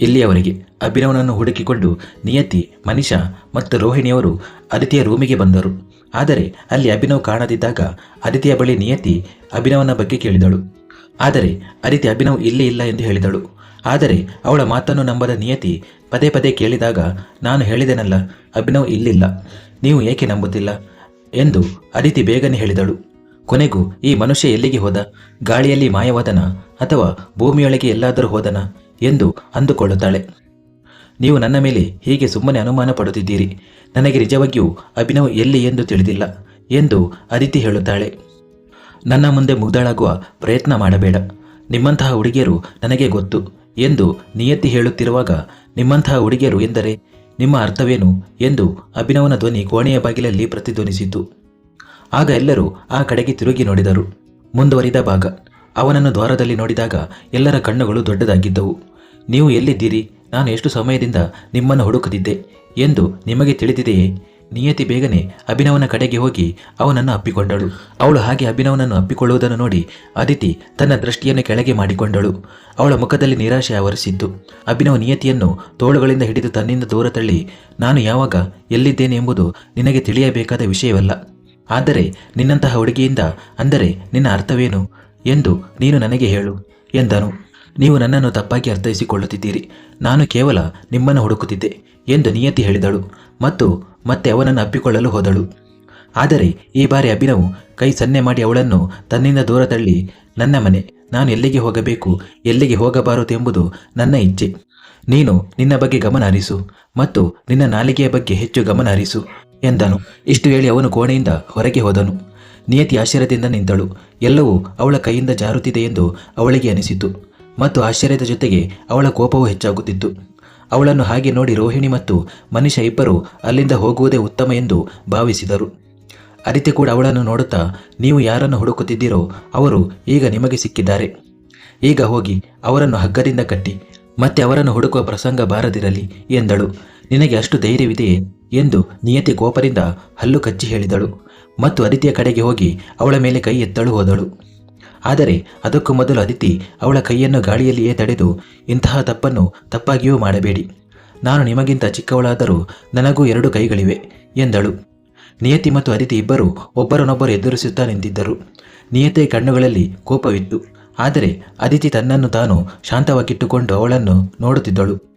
ಇಲ್ಲಿಯವರೆಗೆ ಅಭಿನವನನ್ನು ಹುಡುಕಿಕೊಂಡು ನಿಯತಿ, ಮನಿಷಾ ಮತ್ತು ರೋಹಿಣಿಯವರು ಅದಿತಿಯ ರೂಮಿಗೆ ಬಂದರು. ಆದರೆ ಅಲ್ಲಿ ಅಭಿನವ್ ಕಾಣದಿದ್ದಾಗ ಅದಿತಿಯ ಬಳಿ ನಿಯತಿ ಅಭಿನವನ ಬಗ್ಗೆ ಕೇಳಿದಳು. ಆದರೆ ಅದಿತಿ ಅಭಿನವ್ ಇಲ್ಲಿ ಇಲ್ಲ ಎಂದು ಹೇಳಿದಳು. ಆದರೆ ಅವಳ ಮಾತನ್ನು ನಂಬದ ನಿಯತಿ ಪದೇ ಪದೇ ಕೇಳಿದಾಗ, ನಾನು ಹೇಳಿದೆನಲ್ಲ, ಅಭಿನವ್ ಇಲ್ಲಿಲ್ಲ. ನೀವು ಏಕೆ ನಂಬುತ್ತಿಲ್ಲ? ಎಂದು ಅದಿತಿ ಬೇಗನೆ ಹೇಳಿದಳು. ಕೊನೆಗೂ ಈ ಮನುಷ್ಯ ಎಲ್ಲಿಗೆ ಹೋದ? ಗಾಳಿಯಲ್ಲಿ ಮಾಯವಾದನ ಅಥವಾ ಭೂಮಿಯೊಳಗೆ ಎಲ್ಲಾದರೂ ಹೋದನ? ಎಂದು ಅಂದುಕೊಳ್ಳುತ್ತಾಳೆ. ನೀವು ನನ್ನ ಮೇಲೆ ಹೀಗೆ ಸುಮ್ಮನೆ ಅನುಮಾನ ಪಡುತ್ತಿದ್ದೀರಿ. ನನಗೆ ನಿಜವಾಗಿಯೂ ಅಭಿನವ್ ಎಲ್ಲಿ ಎಂದು ತಿಳಿದಿಲ್ಲ ಎಂದು ಅದಿತಿ ಹೇಳುತ್ತಾಳೆ. ನನ್ನ ಮುಂದೆ ಮುಗ್ದಳಾಗುವ ಪ್ರಯತ್ನ ಮಾಡಬೇಡ. ನಿಮ್ಮಂತಹ ಹುಡುಗಿಯರು ನನಗೆ ಗೊತ್ತು ಎಂದು ನಿಯತಿ ಹೇಳುತ್ತಿರುವಾಗ, ನಿಮ್ಮಂತಹ ಹುಡುಗಿಯರು ಎಂದರೆ ನಿಮ್ಮ ಅರ್ಥವೇನು ಎಂದು ಅಭಿನವನ ಧ್ವನಿ ಕೋಣೆಯ ಬಾಗಿಲಲ್ಲಿ ಪ್ರತಿಧ್ವನಿಸಿತು. ಆಗ ಎಲ್ಲರೂ ಆ ಕಡೆಗೆ ತಿರುಗಿ ನೋಡಿದರು. ಮುಂದುವರಿದ ಭಾಗ. ಅವನನ್ನು ದ್ವಾರದಲ್ಲಿ ನೋಡಿದಾಗ ಎಲ್ಲರ ಕಣ್ಣುಗಳು ದೊಡ್ಡದಾಗಿದ್ದವು. ನೀವು ಎಲ್ಲಿದ್ದೀರಿ? ನಾನು ಎಷ್ಟು ಸಮಯದಿಂದ ನಿಮ್ಮನ್ನು ಹುಡುಕುತ್ತಿದ್ದೆ ಎಂದು ನಿಮಗೆ ತಿಳಿದಿದೆಯೇ? ನಿಯತಿ ಬೇಗನೆ ಅಭಿನವನ ಕಡೆಗೆ ಹೋಗಿ ಅವನನ್ನು ಅಪ್ಪಿಕೊಂಡಳು. ಅವಳು ಹಾಗೆ ಅಭಿನವನನ್ನು ಅಪ್ಪಿಕೊಳ್ಳುವುದನ್ನು ನೋಡಿ ಅದಿತಿ ತನ್ನ ದೃಷ್ಟಿಯನ್ನು ಕೆಳಗೆ ಮಾಡಿಕೊಂಡಳು. ಅವಳ ಮುಖದಲ್ಲಿ ನಿರಾಶೆ ಆವರಿಸಿತ್ತು. ಅಭಿನವ ನಿಯತಿಯನ್ನು ತೋಳುಗಳಿಂದ ಹಿಡಿದು ತನ್ನಿಂದ ದೂರ ತಳ್ಳಿ, ನಾನು ಯಾವಾಗ ಎಲ್ಲಿದ್ದೇನೆ ಎಂಬುದು ನಿನಗೆ ತಿಳಿಯಬೇಕಾದ ವಿಷಯವಲ್ಲ. ಆದರೆ ನಿನ್ನಂತಹ ಹುಡುಗಿಯಿಂದ ಅಂದರೆ ನಿನ್ನ ಅರ್ಥವೇನು ಎಂದು ನೀನು ನನಗೆ ಹೇಳು ಎಂದನು. ನೀವು ನನ್ನನ್ನು ತಪ್ಪಾಗಿ ಅರ್ಥೈಸಿಕೊಳ್ಳುತ್ತಿದ್ದೀರಿ. ನಾನು ಕೇವಲ ನಿಮ್ಮನ್ನು ಹುಡುಕುತ್ತಿದ್ದೆ ಎಂದು ನಿಯತಿ ಹೇಳಿದಳು ಮತ್ತು ಮತ್ತೆ ಅವನನ್ನು ಅಪ್ಪಿಕೊಳ್ಳಲು ಹೋದಳು. ಆದರೆ ಈ ಬಾರಿ ಅಭಿನವ್ ಕೈ ಸನ್ನೆ ಮಾಡಿ ಅವಳನ್ನು ತನ್ನಿಂದ ದೂರ ತಳ್ಳಿ, ನನ್ನ ಮನೆ, ನಾನು ಎಲ್ಲಿಗೆ ಹೋಗಬೇಕು, ಎಲ್ಲಿಗೆ ಹೋಗಬಾರದು ಎಂಬುದು ನನ್ನ ಇಚ್ಛೆ. ನೀನು ನಿನ್ನ ಬಗ್ಗೆ ಗಮನ ಹರಿಸು ಮತ್ತು ನಿನ್ನ ನಾಲಿಗೆಯ ಬಗ್ಗೆ ಹೆಚ್ಚು ಗಮನ ಹರಿಸು ಎಂದನು. ಇಷ್ಟು ಹೇಳಿ ಅವನು ಕೋಣೆಯಿಂದ ಹೊರಗೆ ಹೋದನು. ನಿಯತಿ ಆಶ್ಚರ್ಯದಿಂದ ನಿಂತಳು. ಎಲ್ಲವೂ ಅವಳ ಕೈಯಿಂದ ಜಾರುತ್ತಿದೆ ಎಂದು ಅವಳಿಗೆ ಅನಿಸಿತು. ಮತ್ತು ಆಶ್ಚರ್ಯದ ಜೊತೆಗೆ ಅವಳ ಕೋಪವೂ ಹೆಚ್ಚಾಗುತ್ತಿತ್ತು. ಅವಳನ್ನು ಹಾಗೆ ನೋಡಿ ರೋಹಿಣಿ ಮತ್ತು ಮನುಷ್ಯ ಇಬ್ಬರು ಅಲ್ಲಿಂದ ಹೋಗುವುದೇ ಉತ್ತಮ ಎಂದು ಭಾವಿಸಿದರು. ಅದಿತಿ ಕೂಡ ಅವಳನ್ನು ನೋಡುತ್ತಾ, ನೀವು ಯಾರನ್ನು ಹುಡುಕುತ್ತಿದ್ದೀರೋ ಅವರು ಈಗ ನಿಮಗೆ ಸಿಕ್ಕಿದ್ದಾರೆ. ಈಗ ಹೋಗಿ ಅವರನ್ನು ಹಗ್ಗದಿಂದ ಕಟ್ಟಿ, ಮತ್ತೆ ಅವರನ್ನು ಹುಡುಕುವ ಪ್ರಸಂಗ ಬಾರದಿರಲಿ ಎಂದಳು. ನಿನಗೆ ಅಷ್ಟು ಧೈರ್ಯವಿದೆಯೇ? ಎಂದು ನಿಯತಿ ಕೋಪದಿಂದ ಹಲ್ಲು ಕಚ್ಚಿ ಹೇಳಿದಳು. ಮತ್ತು ಅದಿತಿಯ ಕಡೆಗೆ ಹೋಗಿ ಅವಳ ಮೇಲೆ ಕೈ ಎತ್ತಳು ಹೋದಳು. ಆದರೆ ಅದಕ್ಕೂ ಮೊದಲು ಅದಿತಿ ಅವಳ ಕೈಯನ್ನು ಗಾಳಿಯಲ್ಲಿಯೇ ತಡೆದು ಇಂತಹ ತಪ್ಪನ್ನು ತಪ್ಪಾಗಿಯೂ ಮಾಡಬೇಡಿ. ನಾನು ನಿಮಗಿಂತ ಚಿಕ್ಕವಳಾದರೂ ನನಗೂ ಎರಡು ಕೈಗಳಿವೆ ಎಂದಳು. ನಿಯತಿ ಮತ್ತು ಅದಿತಿ ಇಬ್ಬರು ಒಬ್ಬರನ್ನೊಬ್ಬರು ಎದುರಿಸುತ್ತಾ ನಿಂತಿದ್ದರು. ನಿಯತೆ ಕಣ್ಣುಗಳಲ್ಲಿ ಕೋಪವಿತ್ತು. ಆದರೆ ಅದಿತಿ ತನ್ನನ್ನು ತಾನು ಶಾಂತವಾಗಿಟ್ಟುಕೊಂಡು ಅವಳನ್ನು ನೋಡುತ್ತಿದ್ದಳು.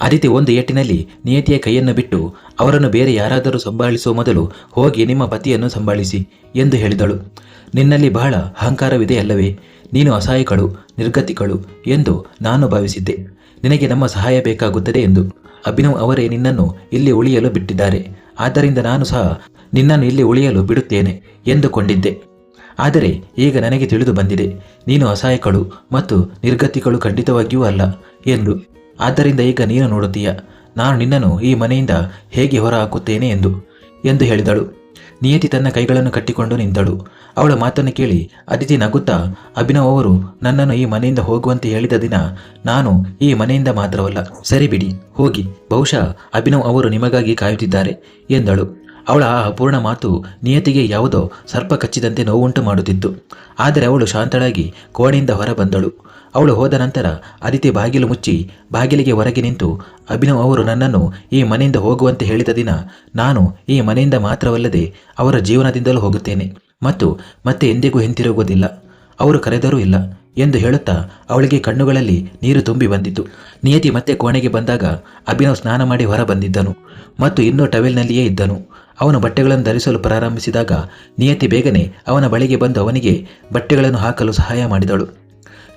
ಅದಿತಿ ಒಂದು ಏಟಿನಲ್ಲಿ ನಿಯತಿಯ ಕೈಯನ್ನು ಬಿಟ್ಟು, ಅವರನ್ನು ಬೇರೆ ಯಾರಾದರೂ ಸಂಭಾಳಿಸುವ ಮೊದಲು ಹೋಗಿ ನಿಮ್ಮ ಪತಿಯನ್ನು ಸಂಭಾಳಿಸಿ ಎಂದು ಹೇಳಿದಳು. ನಿನ್ನಲ್ಲಿ ಬಹಳ ಅಹಂಕಾರವಿದೆ ಅಲ್ಲವೇ? ನೀನು ಅಸಹಾಯಕಳು, ನಿರ್ಗತಿಕಳು ಎಂದು ನಾನು ಭಾವಿಸಿದ್ದೆ. ನಿನಗೆ ನಮ್ಮ ಸಹಾಯ ಬೇಕಾಗುತ್ತದೆ ಎಂದು. ಅಭಿನವ್ ಅವರೇ ನಿನ್ನನ್ನು ಇಲ್ಲಿ ಉಳಿಯಲು ಬಿಟ್ಟಿದ್ದಾರೆ. ಆದ್ದರಿಂದ ನಾನು ಸಹ ನಿನ್ನನ್ನು ಇಲ್ಲಿ ಉಳಿಯಲು ಬಿಡುತ್ತೇನೆ ಎಂದುಕೊಂಡಿದ್ದೆ. ಆದರೆ ಈಗ ನನಗೆ ತಿಳಿದು ಬಂದಿದೆ, ನೀನು ಅಸಹಾಯಕಳು ಮತ್ತು ನಿರ್ಗತಿಗಳು ಖಂಡಿತವಾಗಿಯೂ ಅಲ್ಲ ಎಂದು. ಆದ್ದರಿಂದ ಈಗ ನೀನು ನೋಡುತ್ತೀಯ, ನಾನು ನಿನ್ನನ್ನು ಈ ಮನೆಯಿಂದ ಹೇಗೆ ಹೊರಹಾಕುತ್ತೇನೆ ಎಂದು ಎಂದು ಹೇಳಿದಳು. ನಿಯತಿ ತನ್ನ ಕೈಗಳನ್ನು ಕಟ್ಟಿಕೊಂಡು ನಿಂತಳು. ಅವಳ ಮಾತನ್ನು ಕೇಳಿ, ಅದಿತಿ, ನಗುತ್ತಾ? ಅಭಿನವ್ ಅವರು ನನ್ನನ್ನು ಈ ಮನೆಯಿಂದ ಹೋಗುವಂತೆ ಹೇಳಿದ ದಿನ ನಾನು ಈ ಮನೆಯಿಂದ ಮಾತ್ರವಲ್ಲ, ಸರಿ ಬಿಡಿ, ಹೋಗಿ. ಬಹುಶಃ ಅಭಿನವ್ ಅವರು ನಿಮಗಾಗಿ ಕಾಯುತ್ತಿದ್ದಾರೆ, ಎಂದಳು. ಅವಳ ಆ ಅಪೂರ್ಣ ಮಾತು ನಿಯತಿಗೆ ಯಾವುದೋ ಸರ್ಪ ಕಚ್ಚಿದಂತೆ ನೋವುಂಟು ಮಾಡುತ್ತಿತ್ತು. ಆದರೆ ಅವಳು ಶಾಂತಳಾಗಿ ಕೋಣೆಯಿಂದ ಹೊರ ಬಂದಳು. ಅವಳು ಹೋದ ನಂತರ ಅದಿತಿ ಬಾಗಿಲು ಮುಚ್ಚಿ ಬಾಗಿಲಿಗೆ ಹೊರಗೆ ನಿಂತು, ಅಭಿನವ್ ಅವರು ನನ್ನನ್ನು ಈ ಮನೆಯಿಂದ ಹೋಗುವಂತೆ ಹೇಳಿದ ದಿನ ನಾನು ಈ ಮನೆಯಿಂದ ಮಾತ್ರವಲ್ಲದೆ ಅವರ ಜೀವನದಿಂದಲೂ ಹೋಗುತ್ತೇನೆ. ಮತ್ತು ಮತ್ತೆ ಎಂದಿಗೂ ಹಿಂತಿರುಗುವುದಿಲ್ಲ. ಅವರು ಕರೆದರೂ ಇಲ್ಲ ಎಂದು ಹೇಳುತ್ತಾ ಅವಳಿಗೆ ಕಣ್ಣುಗಳಲ್ಲಿ ನೀರು ತುಂಬಿ ಬಂದಿತು. ನಿಯತಿ ಮತ್ತೆ ಕೋಣೆಗೆ ಬಂದಾಗ ಅಭಿನವ್ ಸ್ನಾನ ಮಾಡಿ ಹೊರ ಬಂದಿದ್ದನು ಮತ್ತು ಇನ್ನೂ ಟವೆಲ್ನಲ್ಲಿಯೇ ಇದ್ದನು. ಅವನು ಬಟ್ಟೆಗಳನ್ನು ಧರಿಸಲು ಪ್ರಾರಂಭಿಸಿದಾಗ ನಿಯತಿ ಬೇಗನೆ ಅವನ ಬಳಿಗೆ ಬಂದು ಅವನಿಗೆ ಬಟ್ಟೆಗಳನ್ನು ಹಾಕಲು ಸಹಾಯ ಮಾಡಿದಳು.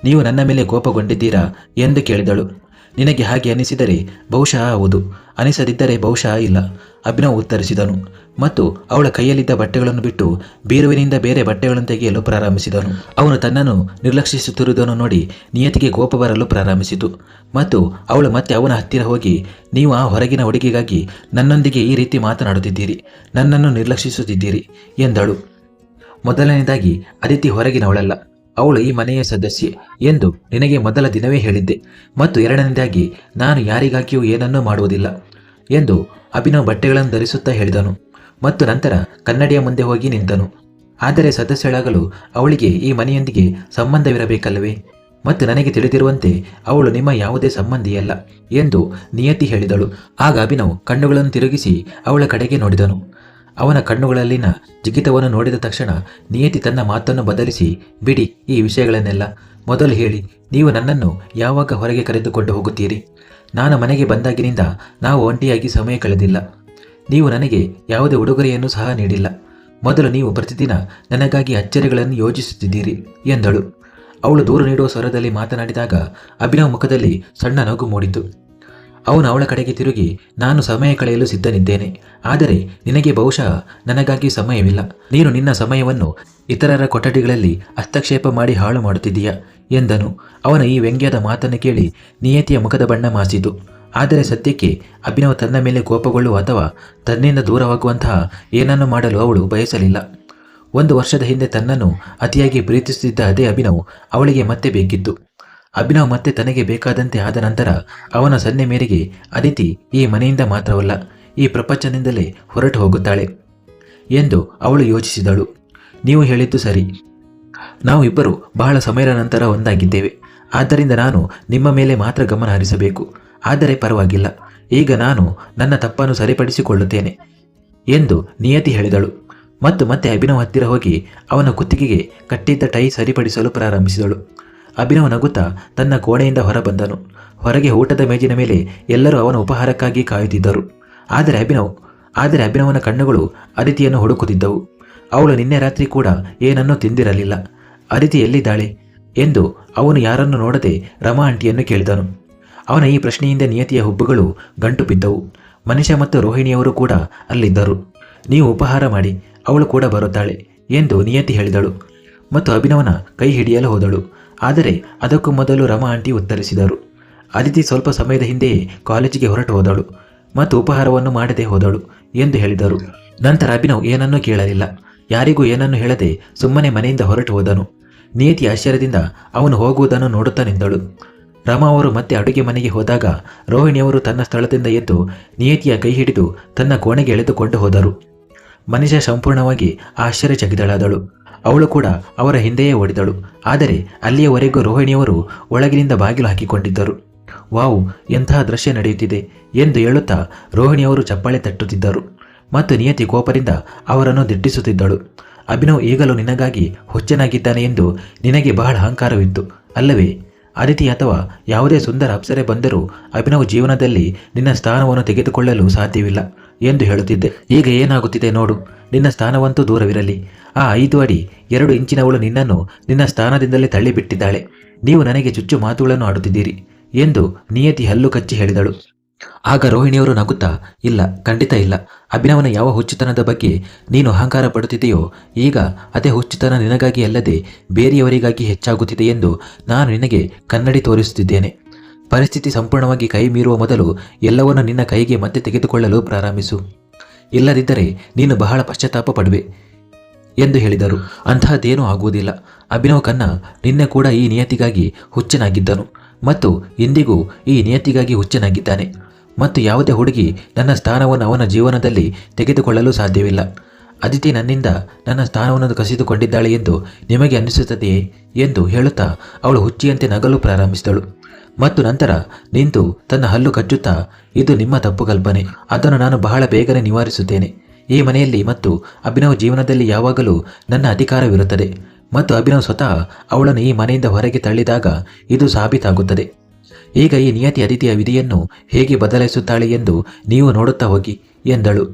ನೀವು ನನ್ನ ಮೇಲೆ ಕೋಪಗೊಂಡಿದ್ದೀರಾ ಎಂದು ಕೇಳಿದಳು. ನಿನಗೆ ಹಾಗೆ ಅನಿಸಿದರೆ ಬಹುಶಃ ಹೌದು. ಅನಿಸದಿದ್ದರೆ ಬಹುಶಃ ಇಲ್ಲ, ಅಭಿನವ್ ಉತ್ತರಿಸಿದನು. ಮತ್ತು ಅವಳ ಕೈಯಲ್ಲಿದ್ದ ಬಟ್ಟೆಗಳನ್ನು ಬಿಟ್ಟು ಬೀರುವಿನಿಂದ ಬೇರೆ ಬಟ್ಟೆಗಳನ್ನು ತೆಗೆಯಲು ಪ್ರಾರಂಭಿಸಿದನು. ಅವನು ತನ್ನನ್ನು ನಿರ್ಲಕ್ಷಿಸುತ್ತಿರುವುದನ್ನು ನೋಡಿ ನಿಯತಿಗೆ ಕೋಪ ಬರಲು ಪ್ರಾರಂಭಿಸಿತು. ಮತ್ತು ಅವಳು ಮತ್ತೆ ಅವನ ಹತ್ತಿರ ಹೋಗಿ, ನೀವು ಆ ಹೊರಗಿನ ಹುಡುಗಿಗಾಗಿ ನನ್ನೊಂದಿಗೆ ಈ ರೀತಿ ಮಾತನಾಡುತ್ತಿದ್ದೀರಿ, ನನ್ನನ್ನು ನಿರ್ಲಕ್ಷಿಸುತ್ತಿದ್ದೀರಿ ಎಂದಳು. ಮೊದಲನೇದಾಗಿ ಅದಿತಿ ಹೊರಗಿನವಳಲ್ಲ. ಅವಳು ಈ ಮನೆಯ ಸದಸ್ಯೆ ಎಂದು ನಿನಗೆ ಮೊದಲ ದಿನವೇ ಹೇಳಿದ್ದೆ ಮತ್ತು ಎರಡನೇದಾಗಿ ನಾನು ಯಾರಿಗಾಗಿಯೂ ಏನನ್ನೂ ಮಾಡುವುದಿಲ್ಲ ಎಂದು ಅಭಿನವ್ ಬಟ್ಟೆಗಳನ್ನು ಧರಿಸುತ್ತಾ ಹೇಳಿದನು ಮತ್ತು ನಂತರ ಕನ್ನಡಿಯ ಮುಂದೆ ಹೋಗಿ ನಿಂತನು. ಆದರೆ ಸದಸ್ಯಳಾಗಲು ಅವಳಿಗೆ ಈ ಮನೆಯೊಂದಿಗೆ ಸಂಬಂಧವಿರಬೇಕಲ್ಲವೇ? ಮತ್ತು ನನಗೆ ತಿಳಿದಿರುವಂತೆ ಅವಳು ನಿಮ್ಮ ಯಾವುದೇ ಸಂಬಂಧಿಯಲ್ಲ ಎಂದು ನಿಯತಿ ಹೇಳಿದಳು. ಆಗ ಅಭಿನವ್ ಕಣ್ಣುಗಳನ್ನು ತಿರುಗಿಸಿ ಅವಳ ಕಡೆಗೆ ನೋಡಿದನು. ಅವನ ಕಣ್ಣುಗಳಲ್ಲಿನ ಜಿಗಿತವನ್ನು ನೋಡಿದ ತಕ್ಷಣ ನಿಯತಿ ತನ್ನ ಮಾತನ್ನು ಬದಲಿಸಿ, ಬಿಡಿ, ಈ ವಿಷಯಗಳನ್ನೆಲ್ಲ. ಮೊದಲು ಹೇಳಿ, ನೀವು ನನ್ನನ್ನು ಯಾವಾಗ ಹೊರಗೆ ಕರೆದುಕೊಂಡು ಹೋಗುತ್ತೀರಿ? ನಾನು ಮನೆಗೆ ಬಂದಾಗಿನಿಂದ ನಾವು ಒಂಟಿಯಾಗಿ ಸಮಯ ಕಳೆದಿಲ್ಲ. ನೀವು ನನಗೆ ಯಾವುದೇ ಉಡುಗೊರೆಯನ್ನು ಸಹ ನೀಡಿಲ್ಲ. ಮೊದಲು ನೀವು ಪ್ರತಿದಿನ ನನಗಾಗಿ ಅಚ್ಚರಿಗಳನ್ನು ಯೋಜಿಸುತ್ತಿದ್ದೀರಿ, ಎಂದಳು. ಅವಳು ದೂರು ನೀಡುವ ಸ್ವರದಲ್ಲಿ ಮಾತನಾಡಿದಾಗ ಅಭಿನವ್ ಮುಖದಲ್ಲಿ ಸಣ್ಣ ನಗು ಮೂಡಿತು. ಅವನು ಅವಳ ಕಡೆಗೆ ತಿರುಗಿ, ನಾನು ಸಮಯ ಕಳೆಯಲು ಸಿದ್ಧನಿದ್ದೇನೆ. ಆದರೆ ನಿನಗೆ ಬಹುಶಃ ನನಗಾಗಿ ಸಮಯವಿಲ್ಲ. ನೀನು ನಿನ್ನ ಸಮಯವನ್ನು ಇತರರ ಕೊಠಡಿಗಳಲ್ಲಿ ಹಸ್ತಕ್ಷೇಪ ಮಾಡಿ ಹಾಳು ಮಾಡುತ್ತಿದ್ದೀಯಾ? ಎಂದನು. ಅವನ ಈ ವ್ಯಂಗ್ಯದ ಮಾತನ್ನು ಕೇಳಿ ನಿಯತಿಯ ಮುಖದ ಬಣ್ಣ ಮಾಸಿತು. ಆದರೆ ಸದ್ಯಕ್ಕೆ ಅಭಿನವ್ ತನ್ನ ಮೇಲೆ ಕೋಪಗೊಳ್ಳುವ ಅಥವಾ ತನ್ನಿಂದ ದೂರವಾಗುವಂತಹ ಏನನ್ನು ಮಾಡಲು ಅವಳು ಬಯಸಲಿಲ್ಲ. ಒಂದು ವರ್ಷದ ಹಿಂದೆ ತನ್ನನ್ನು ಅತಿಯಾಗಿ ಪ್ರೀತಿಸುತ್ತಿದ್ದ ಅದೇ ಅಭಿನವ್ ಅವಳಿಗೆ ಮತ್ತೆ ಬೇಕಿತ್ತು. ಅಭಿನವ್ ಮತ್ತೆ ತನಗೆ ಬೇಕಾದಂತೆ ಆದ ನಂತರ ಅವನ ಸನ್ನೆ ಮೇರೆಗೆ ಅದಿತಿ ಈ ಮನೆಯಿಂದ ಮಾತ್ರವಲ್ಲ, ಈ ಪ್ರಪಂಚದಿಂದಲೇ ಹೊರಟು ಹೋಗುತ್ತಾಳೆ ಎಂದು ಅವಳು ಯೋಚಿಸಿದಳು. ನೀವು ಹೇಳಿದ್ದು ಸರಿ. ನಾವು ಇಬ್ಬರು ಬಹಳ ಸಮಯದ ನಂತರ ಒಂದಾಗಿದ್ದೇವೆ. ಆದ್ದರಿಂದ ನಾನು ನಿಮ್ಮ ಮೇಲೆ ಮಾತ್ರ ಗಮನ ಹರಿಸಬೇಕು. ಆದರೆ ಪರವಾಗಿಲ್ಲ. ಈಗ ನಾನು ನನ್ನ ತಪ್ಪನ್ನು ಸರಿಪಡಿಸಿಕೊಳ್ಳುತ್ತೇನೆ ಎಂದು ನಿಯತಿ ಹೇಳಿದಳು. ಮತ್ತು ಮತ್ತೆ ಅಭಿನವ್ ಹತ್ತಿರ ಹೋಗಿ ಅವನ ಕುತ್ತಿಗೆಗೆ ಕಟ್ಟಿದ್ದ ಟೈ ಸರಿಪಡಿಸಲು ಪ್ರಾರಂಭಿಸಿದಳು. ಅಭಿನವ್ ನಗುತ್ತಾ ತನ್ನ ಕೋಣೆಯಿಂದ ಹೊರಬಂದನು. ಹೊರಗೆ ಊಟದ ಮೇಜಿನ ಮೇಲೆ ಎಲ್ಲರೂ ಅವನ ಉಪಹಾರಕ್ಕಾಗಿ ಕಾಯುತ್ತಿದ್ದರು. ಆದರೆ ಅಭಿನವ್, ಆದರೆ ಅಭಿನವನ ಕಣ್ಣುಗಳು ಅದಿತಿಯನ್ನು ಹುಡುಕುತ್ತಿದ್ದವು. ಅವಳು ನಿನ್ನೆ ರಾತ್ರಿ ಕೂಡ ಏನನ್ನೂ ತಿಂದಿರಲಿಲ್ಲ. ಅದಿತಿ ಎಲ್ಲಿದ್ದಾಳೆ ಎಂದು ಅವನು ಯಾರನ್ನು ನೋಡದೆ ರಮಾ ಆಂಟಿಯನ್ನು ಕೇಳಿದನು. ಅವನ ಈ ಪ್ರಶ್ನೆಯಿಂದ ನಿಯತಿಯ ಹುಬ್ಬುಗಳು ಗಂಟು ಬಿದ್ದವು. ಮನುಷ್ಯ ಮತ್ತು ರೋಹಿಣಿಯವರು ಕೂಡ ಅಲ್ಲಿದ್ದರು. ನೀವು ಉಪಹಾರ ಮಾಡಿ, ಅವಳು ಕೂಡ ಬರುತ್ತಾಳೆ ಎಂದು ನಿಯತಿ ಹೇಳಿದಳು. ಮತ್ತು ಅಭಿನವನ ಕೈ ಹಿಡಿಯಲು ಹೋದಳು. ಆದರೆ ಅದಕ್ಕೂ ಮೊದಲು ರಮಾ ಆಂಟಿ ಉತ್ತರಿಸಿದರು. ಅದಿತಿ ಸ್ವಲ್ಪ ಸಮಯದ ಹಿಂದೆಯೇ ಕಾಲೇಜಿಗೆ ಹೊರಟು ಹೋದಳು ಮತ್ತು ಉಪಹಾರವನ್ನು ಮಾಡದೆ ಹೋದಳು, ಎಂದು ಹೇಳಿದರು. ನಂತರ ಅಭಿನವ್ ಏನನ್ನೂ ಕೇಳಲಿಲ್ಲ. ಯಾರಿಗೂ ಏನನ್ನೂ ಹೇಳದೆ ಸುಮ್ಮನೆ ಮನೆಯಿಂದ ಹೊರಟು ಹೋದನು. ನಿಯತಿ ಆಶ್ಚರ್ಯದಿಂದ ಅವನು ಹೋಗುವುದನ್ನು ನೋಡುತ್ತಾ ನಿಂದಳು ರಮಾ ಅವರು ಮತ್ತೆ ಅಡುಗೆ ಮನೆಗೆ ಹೋದಾಗ ರೋಹಿಣಿಯವರು ತನ್ನ ಸ್ಥಳದಿಂದ ಎದ್ದು ನಿಯತಿಯ ಕೈ ಹಿಡಿದು ತನ್ನ ಕೋಣೆಗೆ ಎಳೆದುಕೊಂಡು ಹೋದರು. ಮನುಷ್ಯ ಸಂಪೂರ್ಣವಾಗಿ ಆಶ್ಚರ್ಯಚಕಿತಳಾದಳು. ಅವಳು ಕೂಡ ಅವರ ಹಿಂದೆಯೇ ಓಡಿದಳು. ಆದರೆ ಅಲ್ಲಿಯವರೆಗೂ ರೋಹಿಣಿಯವರು ಒಳಗಿನಿಂದ ಬಾಗಿಲು ಹಾಕಿಕೊಂಡಿದ್ದರು. ವಾವು ಎಂತಹ ದೃಶ್ಯ ನಡೆಯುತ್ತಿದೆ ಎಂದು ಹೇಳುತ್ತಾ ರೋಹಿಣಿಯವರು ಚಪ್ಪಾಳೆ ತಟ್ಟುತ್ತಿದ್ದರು. ಮತ್ತು ನಿಯತಿ ಕೋಪದಿಂದ ಅವರನ್ನು ದಿಟ್ಟಿಸುತ್ತಿದ್ದಳು. ಅಭಿನವ್ ಈಗಲೂ ನಿನಗಾಗಿ ಹುಚ್ಚನಾಗಿದ್ದಾನೆ ಎಂದು ನಿನಗೆ ಬಹಳ ಅಹಂಕಾರವಿತ್ತು, ಅಲ್ಲವೇ? ಅದಿತಿ ಅಥವಾ ಯಾವುದೇ ಸುಂದರ ಅಪ್ಸರೆ ಬಂದರೂ ಅಭಿನವ್ ಜೀವನದಲ್ಲಿ ನಿನ್ನ ಸ್ಥಾನವನ್ನು ತೆಗೆದುಕೊಳ್ಳಲು ಸಾಧ್ಯವಿಲ್ಲ. ಎಂದು ಹೇಳುತ್ತಿದ್ದೆ. ಈಗ ಏನಾಗುತ್ತಿದೆ ನೋಡು. ನಿನ್ನ ಸ್ಥಾನವಂತೂ ದೂರವಿರಲಿ. ಆ ಐದು ಅಡಿ, ಎರಡು ಇಂಚಿನವಳು ನಿನ್ನನ್ನು ನಿನ್ನ ಸ್ಥಾನದಿಂದಲೇ ತಳ್ಳಿಬಿಟ್ಟಿದ್ದಾಳೆ. ನೀವು ನನಗೆ ಚುಚ್ಚು ಮಾತುಗಳನ್ನು ಆಡುತ್ತಿದ್ದೀರಿ ಎಂದು ನಿಯತಿ ಹಲ್ಲು ಕಚ್ಚಿ ಹೇಳಿದಳು. ಆಗ ರೋಹಿಣಿಯವರು ನಗುತ್ತಾ, ಇಲ್ಲ, ಖಂಡಿತ ಇಲ್ಲ. ಅಭಿನವನ ಯಾವ ಹುಚ್ಚುತನದ ಬಗ್ಗೆ ನೀನು ಅಹಂಕಾರ ಪಡುತ್ತಿದೆಯೋ ಈಗ ಅದೇ ಹುಚ್ಚುತನ ನಿನಗಾಗಿ ಅಲ್ಲದೆ ಬೇರೆಯವರಿಗಾಗಿ ಹೆಚ್ಚಾಗುತ್ತಿದೆ ಎಂದು ನಾನು ನಿನಗೆ ಕನ್ನಡಿ ತೋರಿಸುತ್ತಿದ್ದೇನೆ. ಪರಿಸ್ಥಿತಿ ಸಂಪೂರ್ಣವಾಗಿ ಕೈ ಮೀರುವ ಮೊದಲು ಎಲ್ಲವನ್ನೂ ನಿನ್ನ ಕೈಗೆ ಮತ್ತೆ ತೆಗೆದುಕೊಳ್ಳಲು ಪ್ರಾರಂಭಿಸು. ಇಲ್ಲದಿದ್ದರೆ ನೀನು ಬಹಳ ಪಶ್ಚಾತ್ತಾಪ ಪಡುವೆ ಎಂದು ಹೇಳಿದರು. ಅಂತಹದ್ದೇನೂ ಆಗುವುದಿಲ್ಲ. ಅಭಿನವ್ ಖನ್ನ ನಿನ್ನೆ ಕೂಡ ಈ ನಿಯತಿಗಾಗಿ ಹುಚ್ಚನಾಗಿದ್ದನು ಮತ್ತು ಇಂದಿಗೂ ಈ ನಿಯತಿಗಾಗಿ ಹುಚ್ಚನಾಗಿದ್ದಾನೆ ಮತ್ತು ಯಾವುದೇ ಹುಡುಗಿ ನನ್ನ ಸ್ಥಾನವನ್ನು ಅವನ ಜೀವನದಲ್ಲಿ ತೆಗೆದುಕೊಳ್ಳಲು ಸಾಧ್ಯವಿಲ್ಲ. ಅದಿತಿ ನನ್ನಿಂದ ನನ್ನ ಸ್ಥಾನವನ್ನು ಕಸಿದುಕೊಂಡಿದ್ದಾಳೆ ಎಂದು ನಿಮಗೆ ಅನ್ನಿಸುತ್ತದೆಯೇ ಎಂದು ಹೇಳುತ್ತಾ ಅವಳು ಹುಚ್ಚಿಯಂತೆ ನಗಲು ಪ್ರಾರಂಭಿಸಿದಳು. ಮತ್ತು ನಂತರ ನಿಂತು ತನ್ನ ಹಲ್ಲು ಕಚ್ಚುತ್ತಾ, ಇದು ನಿಮ್ಮ ತಪ್ಪು ಕಲ್ಪನೆ. ಅದನ್ನು ನಾನು ಬಹಳ ಬೇಗನೆ ನಿವಾರಿಸುತ್ತೇನೆ. ಈ ಮನೆಯಲ್ಲಿ ಮತ್ತು ಅಭಿನವ್ ಜೀವನದಲ್ಲಿ ಯಾವಾಗಲೂ ನನ್ನ ಅಧಿಕಾರವಿರುತ್ತದೆ. ಮತ್ತು ಅಭಿನವ್ ಸ್ವತಃ ಅವಳನ್ನು ಈ ಮನೆಯಿಂದ ಹೊರಗೆ ತಳ್ಳಿದಾಗ ಇದು ಸಾಬೀತಾಗುತ್ತದೆ. ಈಗ ಈ ನಿಯತಿ ಅದಿತಿಯ ವಿಧಿಯನ್ನು ಹೇಗೆ ಬದಲಾಯಿಸುತ್ತಾಳೆ ಎಂದು ನೀವು ನೋಡುತ್ತಾ ಹೋಗಿ, ಎಂದಳು.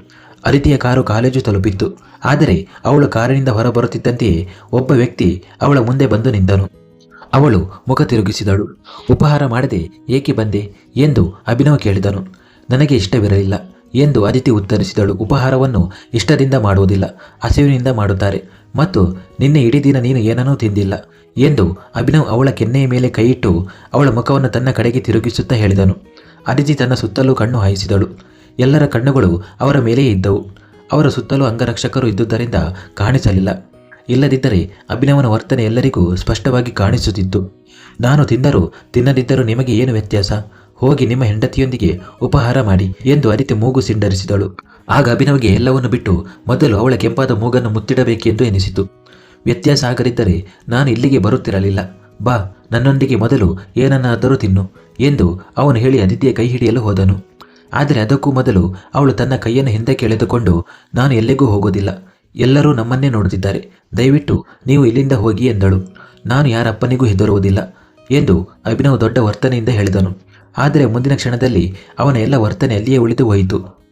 ಅದಿತಿಯ ಕಾರು ಕಾಲೇಜು ತಲುಪಿತ್ತು. ಆದರೆ ಅವಳು ಕಾರಿನಿಂದ ಹೊರಬರುತ್ತಿದ್ದಂತೆಯೇ ಒಬ್ಬ ವ್ಯಕ್ತಿ ಅವಳ ಮುಂದೆ ಬಂದು ನಿಂತನು. ಅವಳು ಮುಖ ತಿರುಗಿಸಿದಳು. ಉಪಹಾರ ಮಾಡದೆ ಏಕೆ ಬಂದೆ ಎಂದು ಅಭಿನವ್ ಕೇಳಿದನು. ನನಗೆ ಇಷ್ಟವಿರಲಿಲ್ಲ ಎಂದು ಅದಿತಿ ಉತ್ತರಿಸಿದಳು. ಉಪಹಾರವನ್ನು ಇಷ್ಟದಿಂದ ಮಾಡುವುದಿಲ್ಲ, ಹಸಿವಿನಿಂದ ಮಾಡುತ್ತಾರೆ ಮತ್ತು ನಿನ್ನೆ ಇಡೀ ದಿನ ನೀನು ಏನನ್ನೂ ತಿಂದಿಲ್ಲ ಎಂದು ಅಭಿನವ್ ಅವಳ ಕೆನ್ನೆಯ ಮೇಲೆ ಕೈಯಿಟ್ಟು ಅವಳ ಮುಖವನ್ನು ತನ್ನ ಕಡೆಗೆ ತಿರುಗಿಸುತ್ತಾ ಹೇಳಿದನು. ಅದಿತಿ ತನ್ನ ಸುತ್ತಲೂ ಕಣ್ಣು ಹಾಯಿಸಿದಳು. ಎಲ್ಲರ ಕಣ್ಣುಗಳು ಅವರ ಮೇಲೆಯೇ ಇದ್ದವು. ಅವರ ಸುತ್ತಲೂ ಅಂಗರಕ್ಷಕರು ಇದ್ದುದರಿಂದ ಕಾಣಿಸಲಿಲ್ಲ. ಇಲ್ಲದಿದ್ದರೆ ಅಭಿನವನ ವರ್ತನೆ ಎಲ್ಲರಿಗೂ ಸ್ಪಷ್ಟವಾಗಿ ಕಾಣಿಸುತ್ತಿತ್ತು. ನಾನು ತಿಂದರೂ ತಿನ್ನದಿದ್ದರೂ ನಿಮಗೆ ಏನು ವ್ಯತ್ಯಾಸ? ಹೋಗಿ ನಿಮ್ಮ ಹೆಂಡತಿಯೊಂದಿಗೆ ಉಪಹಾರ ಮಾಡಿ ಎಂದು ಅರಿತು ಮೂಗು ಸಿಂಡರಿಸಿದಳು. ಆಗ ಅಭಿನವಗೆ ಎಲ್ಲವನ್ನು ಬಿಟ್ಟು ಮೊದಲು ಅವಳ ಕೆಂಪಾದ ಮೂಗನ್ನು ಮುತ್ತಿಡಬೇಕೆಂದು ಎನಿಸಿತು. ವ್ಯತ್ಯಾಸ ಆಗದಿದ್ದರೆ ನಾನು ಇಲ್ಲಿಗೆ ಬರುತ್ತಿರಲಿಲ್ಲ. ಬಾ, ನನ್ನೊಂದಿಗೆ ಮೊದಲು ಏನನ್ನಾದರೂ ತಿನ್ನು ಎಂದು ಅವನು ಹೇಳಿ ಅದಿತಿಯ ಕೈ ಹಿಡಿಯಲು ಹೋದನು. ಆದರೆ ಅದಕ್ಕೂ ಮೊದಲು ಅವಳು ತನ್ನ ಕೈಯನ್ನು ಹಿಂದಕ್ಕೆ ಎಳೆದುಕೊಂಡು ನಾನು ಎಲ್ಲಿಗೂ ಹೋಗೋದಿಲ್ಲ. ಎಲ್ಲರೂ ನಮ್ಮನ್ನೇ ನೋಡುತ್ತಿದ್ದಾರೆ. ದಯವಿಟ್ಟು ನೀವು ಇಲ್ಲಿಂದ ಹೋಗಿ ಎಂದಳು. ನಾನು ಯಾರಪ್ಪನಿಗೂ ಹೆದರುವುದಿಲ್ಲ ಎಂದು ಅಭಿನವ್ ದೊಡ್ಡ ವರ್ತನೆಯಿಂದ ಹೇಳಿದನು. ಆದರೆ ಮುಂದಿನ ಕ್ಷಣದಲ್ಲಿ ಅವನ ಎಲ್ಲ ವರ್ತನೆ ಅಲ್ಲಿಯೇ ಉಳಿದು ಹೋಯಿತು.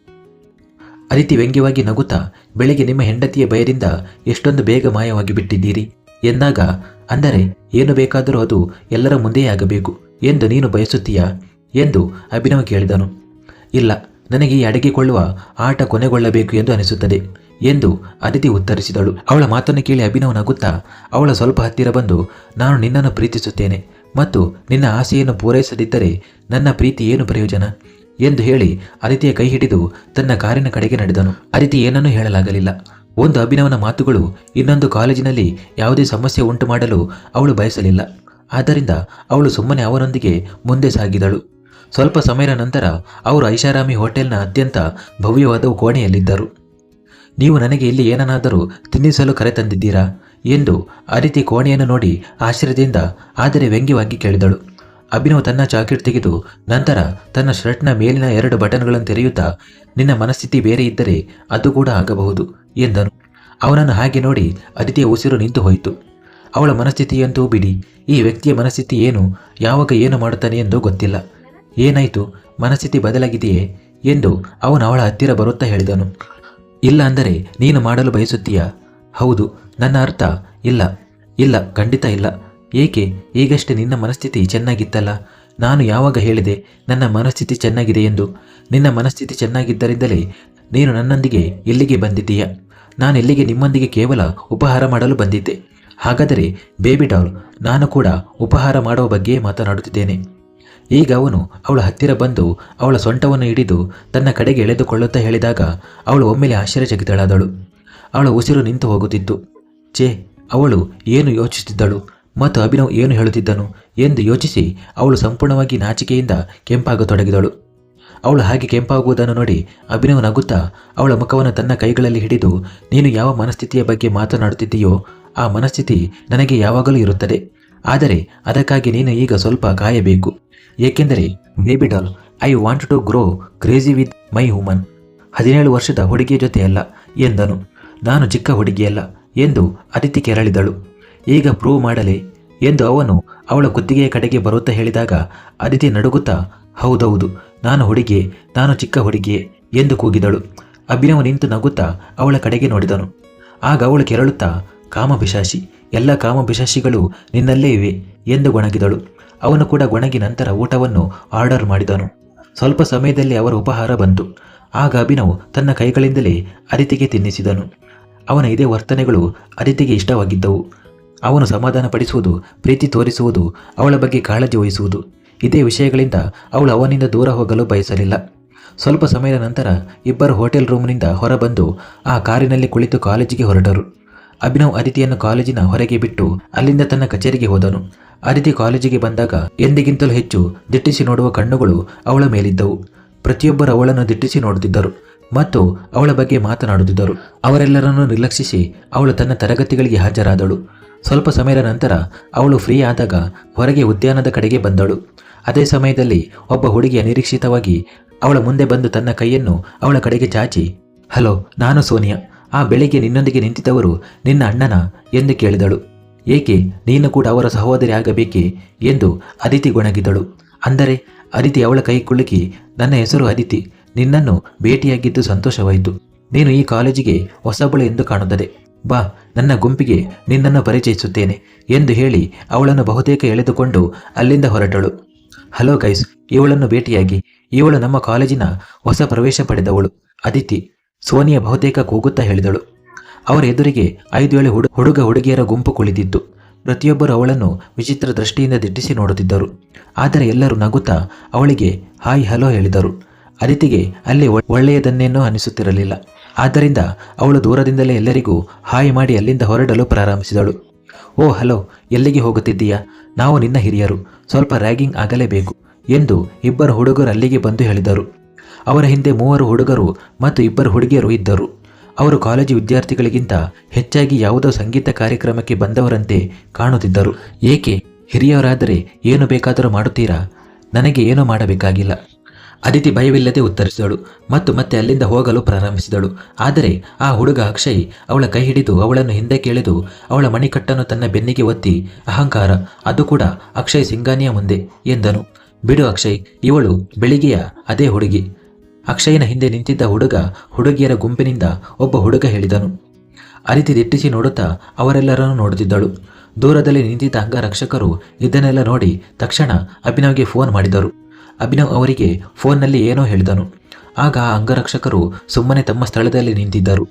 ಅದಿತಿ ವ್ಯಂಗ್ಯವಾಗಿ ನಗುತ್ತಾ, ಬೆಳಿಗ್ಗೆ ನಿಮ್ಮ ಹೆಂಡತಿಯ ಭಯದಿಂದ ಎಷ್ಟೊಂದು ಬೇಗ ಮಾಯವಾಗಿ ಬಿಟ್ಟಿದ್ದೀರಿ? ಎಂದಾಗ, ಅಂದರೆ ಏನು ಬೇಕಾದರೂ ಅದು ಎಲ್ಲರ ಮುಂದೆಯೇ ಆಗಬೇಕು ಎಂದು ನೀನು ಬಯಸುತ್ತೀಯಾ? ಎಂದು ಅಭಿನವ್ ಕೇಳಿದನು. ಇಲ್ಲ, ನನಗೆ ಈ ಅಡಗಿಕೊಳ್ಳುವ ಆಟ ಕೊನೆಗೊಳ್ಳಬೇಕು ಎಂದು ಅನಿಸುತ್ತದೆ. ಎಂದು ಅದಿತಿ ಉತ್ತರಿಸಿದಳು. ಅವಳ ಮಾತನ್ನು ಕೇಳಿ ಅಭಿನವ್ ನಗುತ್ತಾ ಅವಳ ಸ್ವಲ್ಪ ಹತ್ತಿರ ಬಂದು, ನಾನು ನಿನ್ನನ್ನು ಪ್ರೀತಿಸುತ್ತೇನೆ ಮತ್ತು ನಿನ್ನ ಆಸೆಯನ್ನು ಪೂರೈಸದಿದ್ದರೆ ನನ್ನ ಪ್ರೀತಿ ಏನು ಪ್ರಯೋಜನ? ಎಂದು ಹೇಳಿ ಅದಿತಿಯ ಕೈ ಹಿಡಿದು ತನ್ನ ಕಾರಿನ ಕಡೆಗೆ ನಡೆದನು. ಅದಿತಿ ಏನನ್ನೂ ಹೇಳಲಾಗಲಿಲ್ಲ. ಒಂದು ಅಭಿನವನ ಮಾತುಗಳು ಇನ್ನೊಂದು ಕಾಲೇಜಿನಲ್ಲಿ ಯಾವುದೇ ಸಮಸ್ಯೆ ಉಂಟು ಮಾಡಲು ಅವಳು ಬಯಸಲಿಲ್ಲ. ಆದ್ದರಿಂದ ಅವಳು ಸುಮ್ಮನೆ ಅವನೊಂದಿಗೆ ಮುಂದೆ ಸಾಗಿದಳು. ಸ್ವಲ್ಪ ಸಮಯದ ನಂತರ ಅವರು ಐಷಾರಾಮಿ ಹೋಟೆಲ್ನ ಅತ್ಯಂತ ಭವ್ಯವಾದ ಕೋಣೆಯಲ್ಲಿದ್ದರು. ನೀವು ನನಗೆ ಇಲ್ಲಿ ಏನನ್ನಾದರೂ ತಿನ್ನಿಸಲು ಕರೆತಂದಿದ್ದೀರಾ? ಎಂದು ಅದಿತಿ ಕೋಣೆಯನ್ನು ನೋಡಿ ಆಶ್ಚರ್ಯದಿಂದ ಆದರೆ ವ್ಯಂಗ್ಯವಾಗಿ ಕೇಳಿದಳು. ಅಭಿನವ್ ತನ್ನ ಜಾಕೆಟ್ ತೆಗೆದು ನಂತರ ತನ್ನ ಶರ್ಟ್ನ ಮೇಲಿನ ಎರಡು ಬಟನ್ಗಳನ್ನು ತೆರೆಯುತ್ತಾ, ನಿನ್ನ ಮನಸ್ಥಿತಿ ಬೇರೆ ಇದ್ದರೆ ಅದು ಕೂಡ ಆಗಬಹುದು ಎಂದನು. ಅವನನ್ನು ಹಾಗೆ ನೋಡಿ ಅದಿತಿಯ ಉಸಿರು ನಿಂತು ಹೋಯಿತು. ಅವಳ ಮನಸ್ಥಿತಿಯಂತೂ ಬಿಡಿ, ಈ ವ್ಯಕ್ತಿಯ ಮನಸ್ಥಿತಿ ಏನು, ಯಾವಾಗ ಏನು ಮಾಡುತ್ತಾನೆ ಎಂದು ಗೊತ್ತಿಲ್ಲ. ಏನಾಯಿತು, ಮನಸ್ಥಿತಿ ಬದಲಾಗಿದೆಯೇ ಎಂದು ಅವನು ಅವಳ ಹತ್ತಿರ ಬರುತ್ತಾ ಹೇಳಿದನು. ಇಲ್ಲ ಅಂದರೆ ನೀನು ಮಾಡಲು ಬಯಸುತ್ತೀಯಾ? ಹೌದು, ನನ್ನ ಅರ್ಥ. ಇಲ್ಲ ಇಲ್ಲ, ಖಂಡಿತ ಇಲ್ಲ. ಏಕೆ? ಈಗಷ್ಟೇ ನಿನ್ನ ಮನಸ್ಥಿತಿ ಚೆನ್ನಾಗಿತ್ತಲ್ಲ? ನಾನು ಯಾವಾಗ ಹೇಳಿದೆ, ನನ್ನ ಮನಸ್ಥಿತಿ ಚೆನ್ನಾಗಿದೆ ಎಂದು? ನಿನ್ನ ಮನಸ್ಥಿತಿ ಚೆನ್ನಾಗಿದ್ದರಿಂದಲೇ ನೀನು ನನ್ನೊಂದಿಗೆ ಇಲ್ಲಿಗೆ ಬಂದಿದ್ದೀಯ. ನಾನು ಇಲ್ಲಿಗೆ ನಿಮ್ಮೊಂದಿಗೆ ಕೇವಲ ಉಪಹಾರ ಮಾಡಲು ಬಂದಿದ್ದೆ. ಹಾಗಾದರೆ ಬೇಬಿ ಡಾಲ್, ನಾನು ಕೂಡ ಉಪಹಾರ ಮಾಡುವ ಬಗ್ಗೆ ಮಾತನಾಡುತ್ತಿದ್ದೇನೆ. ಈಗ ಅವನು ಅವಳ ಹತ್ತಿರ ಬಂದು ಅವಳ ಸೊಂಟವನ್ನು ಹಿಡಿದು ತನ್ನ ಕಡೆಗೆ ಎಳೆದುಕೊಳ್ಳುತ್ತಾ ಹೇಳಿದಾಗ ಅವಳು ಒಮ್ಮೆಲೆ ಆಶ್ಚರ್ಯಚಕಿತಳಾದಳು. ಅವಳ ಉಸಿರು ನಿಂತು ಹೋಗುತ್ತಿತ್ತು. ಛೇ, ಅವಳು ಏನು ಯೋಚಿಸುತ್ತಿದ್ದಳು? ಮತ್ತು ಅಭಿನವ್ ಏನು ಹೇಳುತ್ತಿದ್ದನು ಎಂದು ಯೋಚಿಸಿ ಅವಳು ಸಂಪೂರ್ಣವಾಗಿ ನಾಚಿಕೆಯಿಂದ ಕೆಂಪಾಗತೊಡಗಿದಳು. ಅವಳು ಹಾಗೆ ಕೆಂಪಾಗುವುದನ್ನು ನೋಡಿ ಅಭಿನವ್ ನಗುತ್ತಾ ಅವಳ ಮುಖವನ್ನು ತನ್ನ ಕೈಗಳಲ್ಲಿ ಹಿಡಿದು, ನೀನು ಯಾವ ಮನಸ್ಥಿತಿಯ ಬಗ್ಗೆ ಮಾತನಾಡುತ್ತಿದ್ದೀಯೋ ಆ ಮನಸ್ಥಿತಿ ನನಗೆ ಯಾವಾಗಲೂ ಇರುತ್ತದೆ. ಆದರೆ ಅದಕ್ಕಾಗಿ ನೀನು ಈಗ ಸ್ವಲ್ಪ ಕಾಯಬೇಕು. ಏಕೆಂದರೆ baby doll I want to grow crazy with my human ಹದಿನೇಳು ವರ್ಷದ ಹುಡುಗಿಯ ಜೊತೆಯಲ್ಲ ಎಂದನು. ನಾನು ಚಿಕ್ಕ ಹುಡುಗಿಯಲ್ಲ ಎಂದು ಅದಿತಿ ಕೆರಳಿದಳು. ಈಗ ಪ್ರೂವ್ ಮಾಡಲೇ ಎಂದು ಅವನು ಅವಳ ಕುತ್ತಿಗೆಯ ಕಡೆಗೆ ಬರುತ್ತಾ ಹೇಳಿದಾಗ ಅದಿತಿ ನಡುಗುತ್ತಾ, ಹೌದೌದು, ನಾನು ಹುಡುಗಿ ನಾನು ಚಿಕ್ಕ ಹುಡುಗಿಯೇ ಎಂದು ಕೂಗಿದಳು. ಅಭಿನವ ನಿಂತು ನಗುತ್ತಾ ಅವಳ ಕಡೆಗೆ ನೋಡಿದನು. ಆಗ ಅವಳು ಕೆರಳುತ್ತಾ ಕಾಮಪಿಶಾಶಿ ಎಲ್ಲ ಕಾಮಪಿಶಾಶಿಗಳು ನಿನ್ನಲ್ಲೇ ಇವೆ ಎಂದು ಗೊಣಗಿದಳು. ಅವನು ಕೂಡ ಗೊಣಗಿ ನಂತರ ಊಟವನ್ನು ಆರ್ಡರ್ ಮಾಡಿದನು. ಸ್ವಲ್ಪ ಸಮಯದಲ್ಲಿ ಅವರ ಉಪಹಾರ ಬಂತು. ಆಗ ಅಭಿನವ್ ತನ್ನ ಕೈಗಳಿಂದಲೇ ಅದಿತಿಗೆ ತಿನ್ನಿಸಿದನು. ಅವನ ಇದೇ ವರ್ತನೆಗಳು ಅದಿತಿಗೆ ಇಷ್ಟವಾಗಿದ್ದವು. ಅವನು ಸಮಾಧಾನಪಡಿಸುವುದು, ಪ್ರೀತಿ ತೋರಿಸುವುದು, ಅವಳ ಬಗ್ಗೆ ಕಾಳಜಿ ವಹಿಸುವುದು, ಇದೇ ವಿಷಯಗಳಿಂದ ಅವಳು ಅವನಿಂದ ದೂರ ಹೋಗಲು ಬಯಸಲಿಲ್ಲ. ಸ್ವಲ್ಪ ಸಮಯದ ನಂತರ ಇಬ್ಬರು ಹೋಟೆಲ್ ರೂಮ್ನಿಂದ ಹೊರಬಂದು ಆ ಕಾರಿನಲ್ಲಿ ಕುಳಿತು ಕಾಲೇಜಿಗೆ ಹೊರಟರು. ಅಭಿನವ್ ಅದಿತಿಯನ್ನು ಕಾಲೇಜಿನ ಹೊರಗೆ ಬಿಟ್ಟು ಅಲ್ಲಿಂದ ತನ್ನ ಕಚೇರಿಗೆ ಹೋದನು. ಅದಿತಿ ಕಾಲೇಜಿಗೆ ಬಂದಾಗ ಎಂದಿಗಿಂತಲೂ ಹೆಚ್ಚು ದಿಟ್ಟಿಸಿ ನೋಡುವ ಕಣ್ಣುಗಳು ಅವಳ ಮೇಲಿದ್ದವು. ಪ್ರತಿಯೊಬ್ಬರು ಅವಳನ್ನು ದಿಟ್ಟಿಸಿ ನೋಡುತ್ತಿದ್ದರು ಮತ್ತು ಅವಳ ಬಗ್ಗೆ ಮಾತನಾಡುತ್ತಿದ್ದರು. ಅವರೆಲ್ಲರನ್ನು ನಿರ್ಲಕ್ಷಿಸಿ ಅವಳು ತನ್ನ ತರಗತಿಗಳಿಗೆ ಹಾಜರಾದಳು. ಸ್ವಲ್ಪ ಸಮಯದ ನಂತರ ಅವಳು ಫ್ರೀ ಆದಾಗ ಹೊರಗೆ ಉದ್ಯಾನದ ಕಡೆಗೆ ಬಂದಳು. ಅದೇ ಸಮಯದಲ್ಲಿ ಒಬ್ಬ ಹುಡುಗಿ ಅನಿರೀಕ್ಷಿತವಾಗಿ ಅವಳ ಮುಂದೆ ಬಂದು ತನ್ನ ಕೈಯನ್ನು ಅವಳ ಕಡೆಗೆ ಚಾಚಿ, ಹಲೋ, ನಾನು ಸೋನಿಯಾ. ಆ ಬೆಳಿಗ್ಗೆ ನಿನ್ನೊಂದಿಗೆ ನಿಂತಿದ್ದವರು ನಿನ್ನ ಅಣ್ಣನ? ಎಂದು ಕೇಳಿದಳು. ಏಕೆ ನೀನು ಕೂಡ ಅವರ ಸಹೋದರಿ ಆಗಬೇಕೇ ಎಂದು ಅದಿತಿ ಗೊಣಗಿದಳು. ಅಂದರೆ, ಅದಿತಿ ಅವಳ ಕೈ ಕುಲುಕಿ, ನನ್ನ ಹೆಸರು ಅದಿತಿ, ನಿನ್ನನ್ನು ಭೇಟಿಯಾಗಿದ್ದು ಸಂತೋಷವಾಯಿತು. ನೀನು ಈ ಕಾಲೇಜಿಗೆ ಹೊಸಬಳು ಎಂದು ಕಾಣುತ್ತದೆ. ಬಾ, ನನ್ನ ಗುಂಪಿಗೆ ನಿನ್ನನ್ನು ಪರಿಚಯಿಸುತ್ತೇನೆ ಎಂದು ಹೇಳಿ ಅವಳನ್ನು ಬಹುತೇಕ ಎಳೆದುಕೊಂಡು ಅಲ್ಲಿಂದ ಹೊರಟಳು. ಹಲೋ ಗೈಸ್, ಇವಳನ್ನು ಭೇಟಿಯಾಗಿ, ಇವಳು ನಮ್ಮ ಕಾಲೇಜಿನ ಹೊಸ ಪ್ರವೇಶ ಪಡೆದವಳು, ಅದಿತಿ, ಸೋನಿಯಾ ಬಹುತೇಕ ಕೂಗುತ್ತಾ ಹೇಳಿದಳು. ಅವರ ಎದುರಿಗೆ ಐದು ಏಳು ಹುಡುಗ ಹುಡುಗಿಯರ ಗುಂಪು ಕುಳಿತಿತ್ತು. ಪ್ರತಿಯೊಬ್ಬರು ಅವಳನ್ನು ವಿಚಿತ್ರ ದೃಷ್ಟಿಯಿಂದ ದಿಟ್ಟಿಸಿ ನೋಡುತ್ತಿದ್ದರು. ಆದರೆ ಎಲ್ಲರೂ ನಗುತ್ತಾ ಅವಳಿಗೆ, ಹಾಯ್, ಹಲೋ ಹೇಳಿದರು. ಅದಿತಿಗೆ ಅಲ್ಲಿ ಒಳ್ಳೆಯದನ್ನೇನೂ ಅನಿಸುತ್ತಿರಲಿಲ್ಲ. ಆದ್ದರಿಂದ ಅವಳು ದೂರದಿಂದಲೇ ಎಲ್ಲರಿಗೂ ಹಾಯ್ ಮಾಡಿ ಅಲ್ಲಿಂದ ಹೊರಡಲು ಪ್ರಾರಂಭಿಸಿದಳು. ಓ, ಹಲೋ, ಎಲ್ಲಿಗೆ ಹೋಗುತ್ತಿದ್ದೀಯಾ? ನಾವು ನಿನ್ನ ಹಿರಿಯರು. ಸ್ವಲ್ಪ ರ್ಯಾಗಿಂಗ್ ಆಗಲೇಬೇಕು ಎಂದು ಇಬ್ಬರು ಹುಡುಗರು ಅಲ್ಲಿಗೆ ಬಂದು ಹೇಳಿದರು. ಅವರ ಹಿಂದೆ ಮೂವರು ಹುಡುಗರು ಮತ್ತು ಇಬ್ಬರು ಹುಡುಗಿಯರು ಇದ್ದರು. ಅವರು ಕಾಲೇಜು ವಿದ್ಯಾರ್ಥಿಗಳಿಗಿಂತ ಹೆಚ್ಚಾಗಿ ಯಾವುದೋ ಸಂಗೀತ ಕಾರ್ಯಕ್ರಮಕ್ಕೆ ಬಂದವರಂತೆ ಕಾಣುತ್ತಿದ್ದರು. ಏಕೆ? ಹಿರಿಯವರಾದರೆ ಏನು ಬೇಕಾದರೂ ಮಾಡುತ್ತೀರಾ? ನನಗೆ ಏನೂ ಮಾಡಬೇಕಾಗಿಲ್ಲ. ಅದಿತಿ ಭಯವಿಲ್ಲದೆ ಉತ್ತರಿಸಿದಳು ಮತ್ತು ಮತ್ತೆ ಅಲ್ಲಿಂದ ಹೋಗಲು ಪ್ರಾರಂಭಿಸಿದಳು. ಆದರೆ ಆ ಹುಡುಗ ಅಕ್ಷಯ್ ಅವಳ ಕೈ ಹಿಡಿದು ಅವಳನ್ನು ಹಿಂದೆ ಕೇಳಿದು ಅವಳ ಮಣಿಕಟ್ಟನ್ನು ತನ್ನ ಬೆನ್ನಿಗೆ ಒತ್ತಿ, ಅಹಂಕಾರ, ಅದು ಕೂಡ ಅಕ್ಷಯ್ ಸಿಂಗಾನಿಯ ಮುಂದೆ ಎಂದನು. ಬಿಡು ಅಕ್ಷಯ್, ಇವಳು ಬೆಳಿಗ್ಗೆಯ ಅದೇ ಹುಡುಗಿ. ಅಕ್ಷಯನ ಹಿಂದೆ ನಿಂತಿದ್ದ ಹುಡುಗ ಹುಡುಗಿಯರ ಗುಂಪಿನಿಂದ ಒಬ್ಬ ಹುಡುಗ ಹೇಳಿದನು. ಅರಿತಿ ದಿಟ್ಟಿಸಿ ನೋಡುತ್ತಾ ಅವರೆಲ್ಲರನ್ನು ನೋಡುತ್ತಿದ್ದಳು. ದೂರದಲ್ಲಿ ನಿಂತಿದ್ದ ಅಂಗರಕ್ಷಕರು ಇದನ್ನೆಲ್ಲ ನೋಡಿ ತಕ್ಷಣ ಅಭಿನವ್ಗೆ ಫೋನ್ ಮಾಡಿದರು. ಅಭಿನವ್ ಅವರಿಗೆ ಫೋನ್ನಲ್ಲಿ ಏನೋ ಹೇಳಿದನು. ಆಗ ಆ ಅಂಗರಕ್ಷಕರು ಸುಮ್ಮನೆ ತಮ್ಮ ಸ್ಥಳದಲ್ಲಿ ನಿಂತಿದ್ದರು.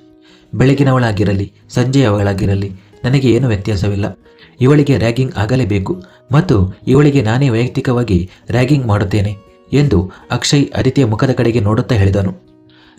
ಬೆಳಗಿನವಳಾಗಿರಲಿ ಸಂಜೆಯವಳಾಗಿರಲಿ ನನಗೆ ಏನು ವ್ಯತ್ಯಾಸವಿಲ್ಲ. ಇವಳಿಗೆ ರ್ಯಾಗಿಂಗ್ ಆಗಲೇಬೇಕು ಮತ್ತು ಇವಳಿಗೆ ನಾನೇ ವೈಯಕ್ತಿಕವಾಗಿ ರ್ಯಾಗಿಂಗ್ ಮಾಡುತ್ತೇನೆ. ಎಂದು ಅಕ್ಷಯ್ ಅದಿತಿಯ ಮುಖದ ಕಡೆಗೆ ನೋಡುತ್ತಾ ಹೇಳಿದನು.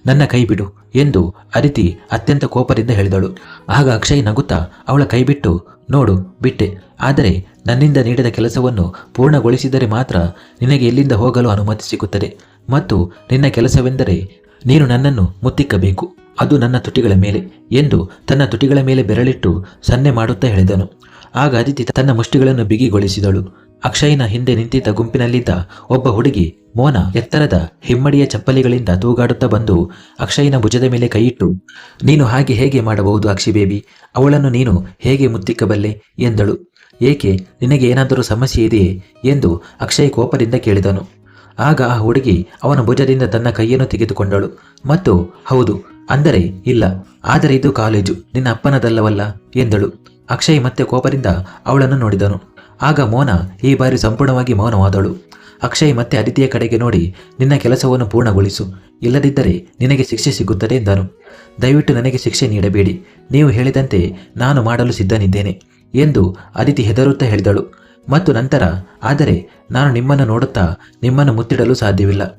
ನನ್ನ ಕೈ ಬಿಡು ಎಂದು ಅದಿತಿ ಅತ್ಯಂತ ಕೋಪದಿಂದ ಹೇಳಿದಳು. ಆಗ ಅಕ್ಷಯ್ ನಗುತ್ತಾ ಅವಳ ಕೈ ಬಿಟ್ಟು, ನೋಡು, ಬಿಟ್ಟೆ. ಆದರೆ ನನ್ನಿಂದ ನೀಡಿದ ಕೆಲಸವನ್ನು ಪೂರ್ಣಗೊಳಿಸಿದರೆ ಮಾತ್ರ ನಿನಗೆ ಎಲ್ಲಿಂದ ಹೋಗಲು ಅನುಮತಿ ಸಿಗುತ್ತದೆ. ಮತ್ತು ನಿನ್ನ ಕೆಲಸವೆಂದರೆ ನೀನು ನನ್ನನ್ನು ಮುತ್ತಿಕ್ಕಬೇಕು. ಅದು ನನ್ನ ತುಟಿಗಳ ಮೇಲೆ ಎಂದು ತನ್ನ ತುಟಿಗಳ ಮೇಲೆ ಬೆರಳಿಟ್ಟು ಸನ್ನೆ ಮಾಡುತ್ತಾ ಹೇಳಿದನು. ಆಗ ಅದಿತಿ ತನ್ನ ಮುಷ್ಟಿಗಳನ್ನು ಬಿಗಿಗೊಳಿಸಿದಳು. ಅಕ್ಷಯ್ನ ಹಿಂದೆ ನಿಂತಿದ್ದ ಗುಂಪಿನಲ್ಲಿದ್ದ ಒಬ್ಬ ಹುಡುಗಿ ಮೋನ ಎತ್ತರದ ಹಿಮ್ಮಡಿಯ ಚಪ್ಪಲಿಗಳಿಂದ ತೂಗಾಡುತ್ತಾ ಬಂದು ಅಕ್ಷಯ್ನ ಭುಜದ ಮೇಲೆ ಕೈಯಿಟ್ಟು, ನೀನು ಹಾಗೆ ಹೇಗೆ ಮಾಡಬಹುದು ಅಕ್ಷಿ ಬೇಬಿ? ಅವಳನ್ನು ನೀನು ಹೇಗೆ ಮುತ್ತಿಕ್ಕಬಲ್ಲೆ? ಎಂದಳು. ಏಕೆ? ನಿನಗೆ ಏನಾದರೂ ಸಮಸ್ಯೆ ಇದೆಯೇ? ಎಂದು ಅಕ್ಷಯ್ ಕೋಪದಿಂದ ಕೇಳಿದನು. ಆಗ ಆ ಹುಡುಗಿ ಅವನ ಭುಜದಿಂದ ತನ್ನ ಕೈಯನ್ನು ತೆಗೆದುಕೊಂಡಳು. ಮತ್ತು ಹೌದು, ಅಂದರೆ ಇಲ್ಲ. ಆದರೆ ಇದು ಕಾಲೇಜು. ನಿನ್ನ ಅಪ್ಪನದಲ್ಲವಲ್ಲ? ಎಂದಳು. ಅಕ್ಷಯ್ ಮತ್ತೆ ಕೋಪದಿಂದ ಅವಳನ್ನು ನೋಡಿದನು. ಆಗ ಮೋನ ಈ ಬಾರಿ ಸಂಪೂರ್ಣವಾಗಿ ಮೌನವಾದಳು. ಅಕ್ಷಯ್ ಮತ್ತೆ ಅದಿತಿಯ ಕಡೆಗೆ ನೋಡಿ, ನಿನ್ನ ಕೆಲಸವನ್ನು ಪೂರ್ಣಗೊಳಿಸು. ಇಲ್ಲದಿದ್ದರೆ ನಿನಗೆ ಶಿಕ್ಷೆ ಸಿಗುತ್ತದೆ ಎಂದನು. ದಯವಿಟ್ಟು ನನಗೆ ಶಿಕ್ಷೆ ನೀಡಬೇಡಿ. ನೀವು ಹೇಳಿದಂತೆ ನಾನು ಮಾಡಲು ಸಿದ್ಧನಿದ್ದೇನೆ ಎಂದು ಅದಿತಿ ಹೆದರುತ್ತಾ ಹೇಳಿದಳು. ಮತ್ತು ನಂತರ, ಆದರೆ ನಾನು ನಿಮ್ಮನ್ನು ನೋಡುತ್ತಾ ನಿಮ್ಮನ್ನು ಮುತ್ತಿಡಲು ಸಾಧ್ಯವಿಲ್ಲ.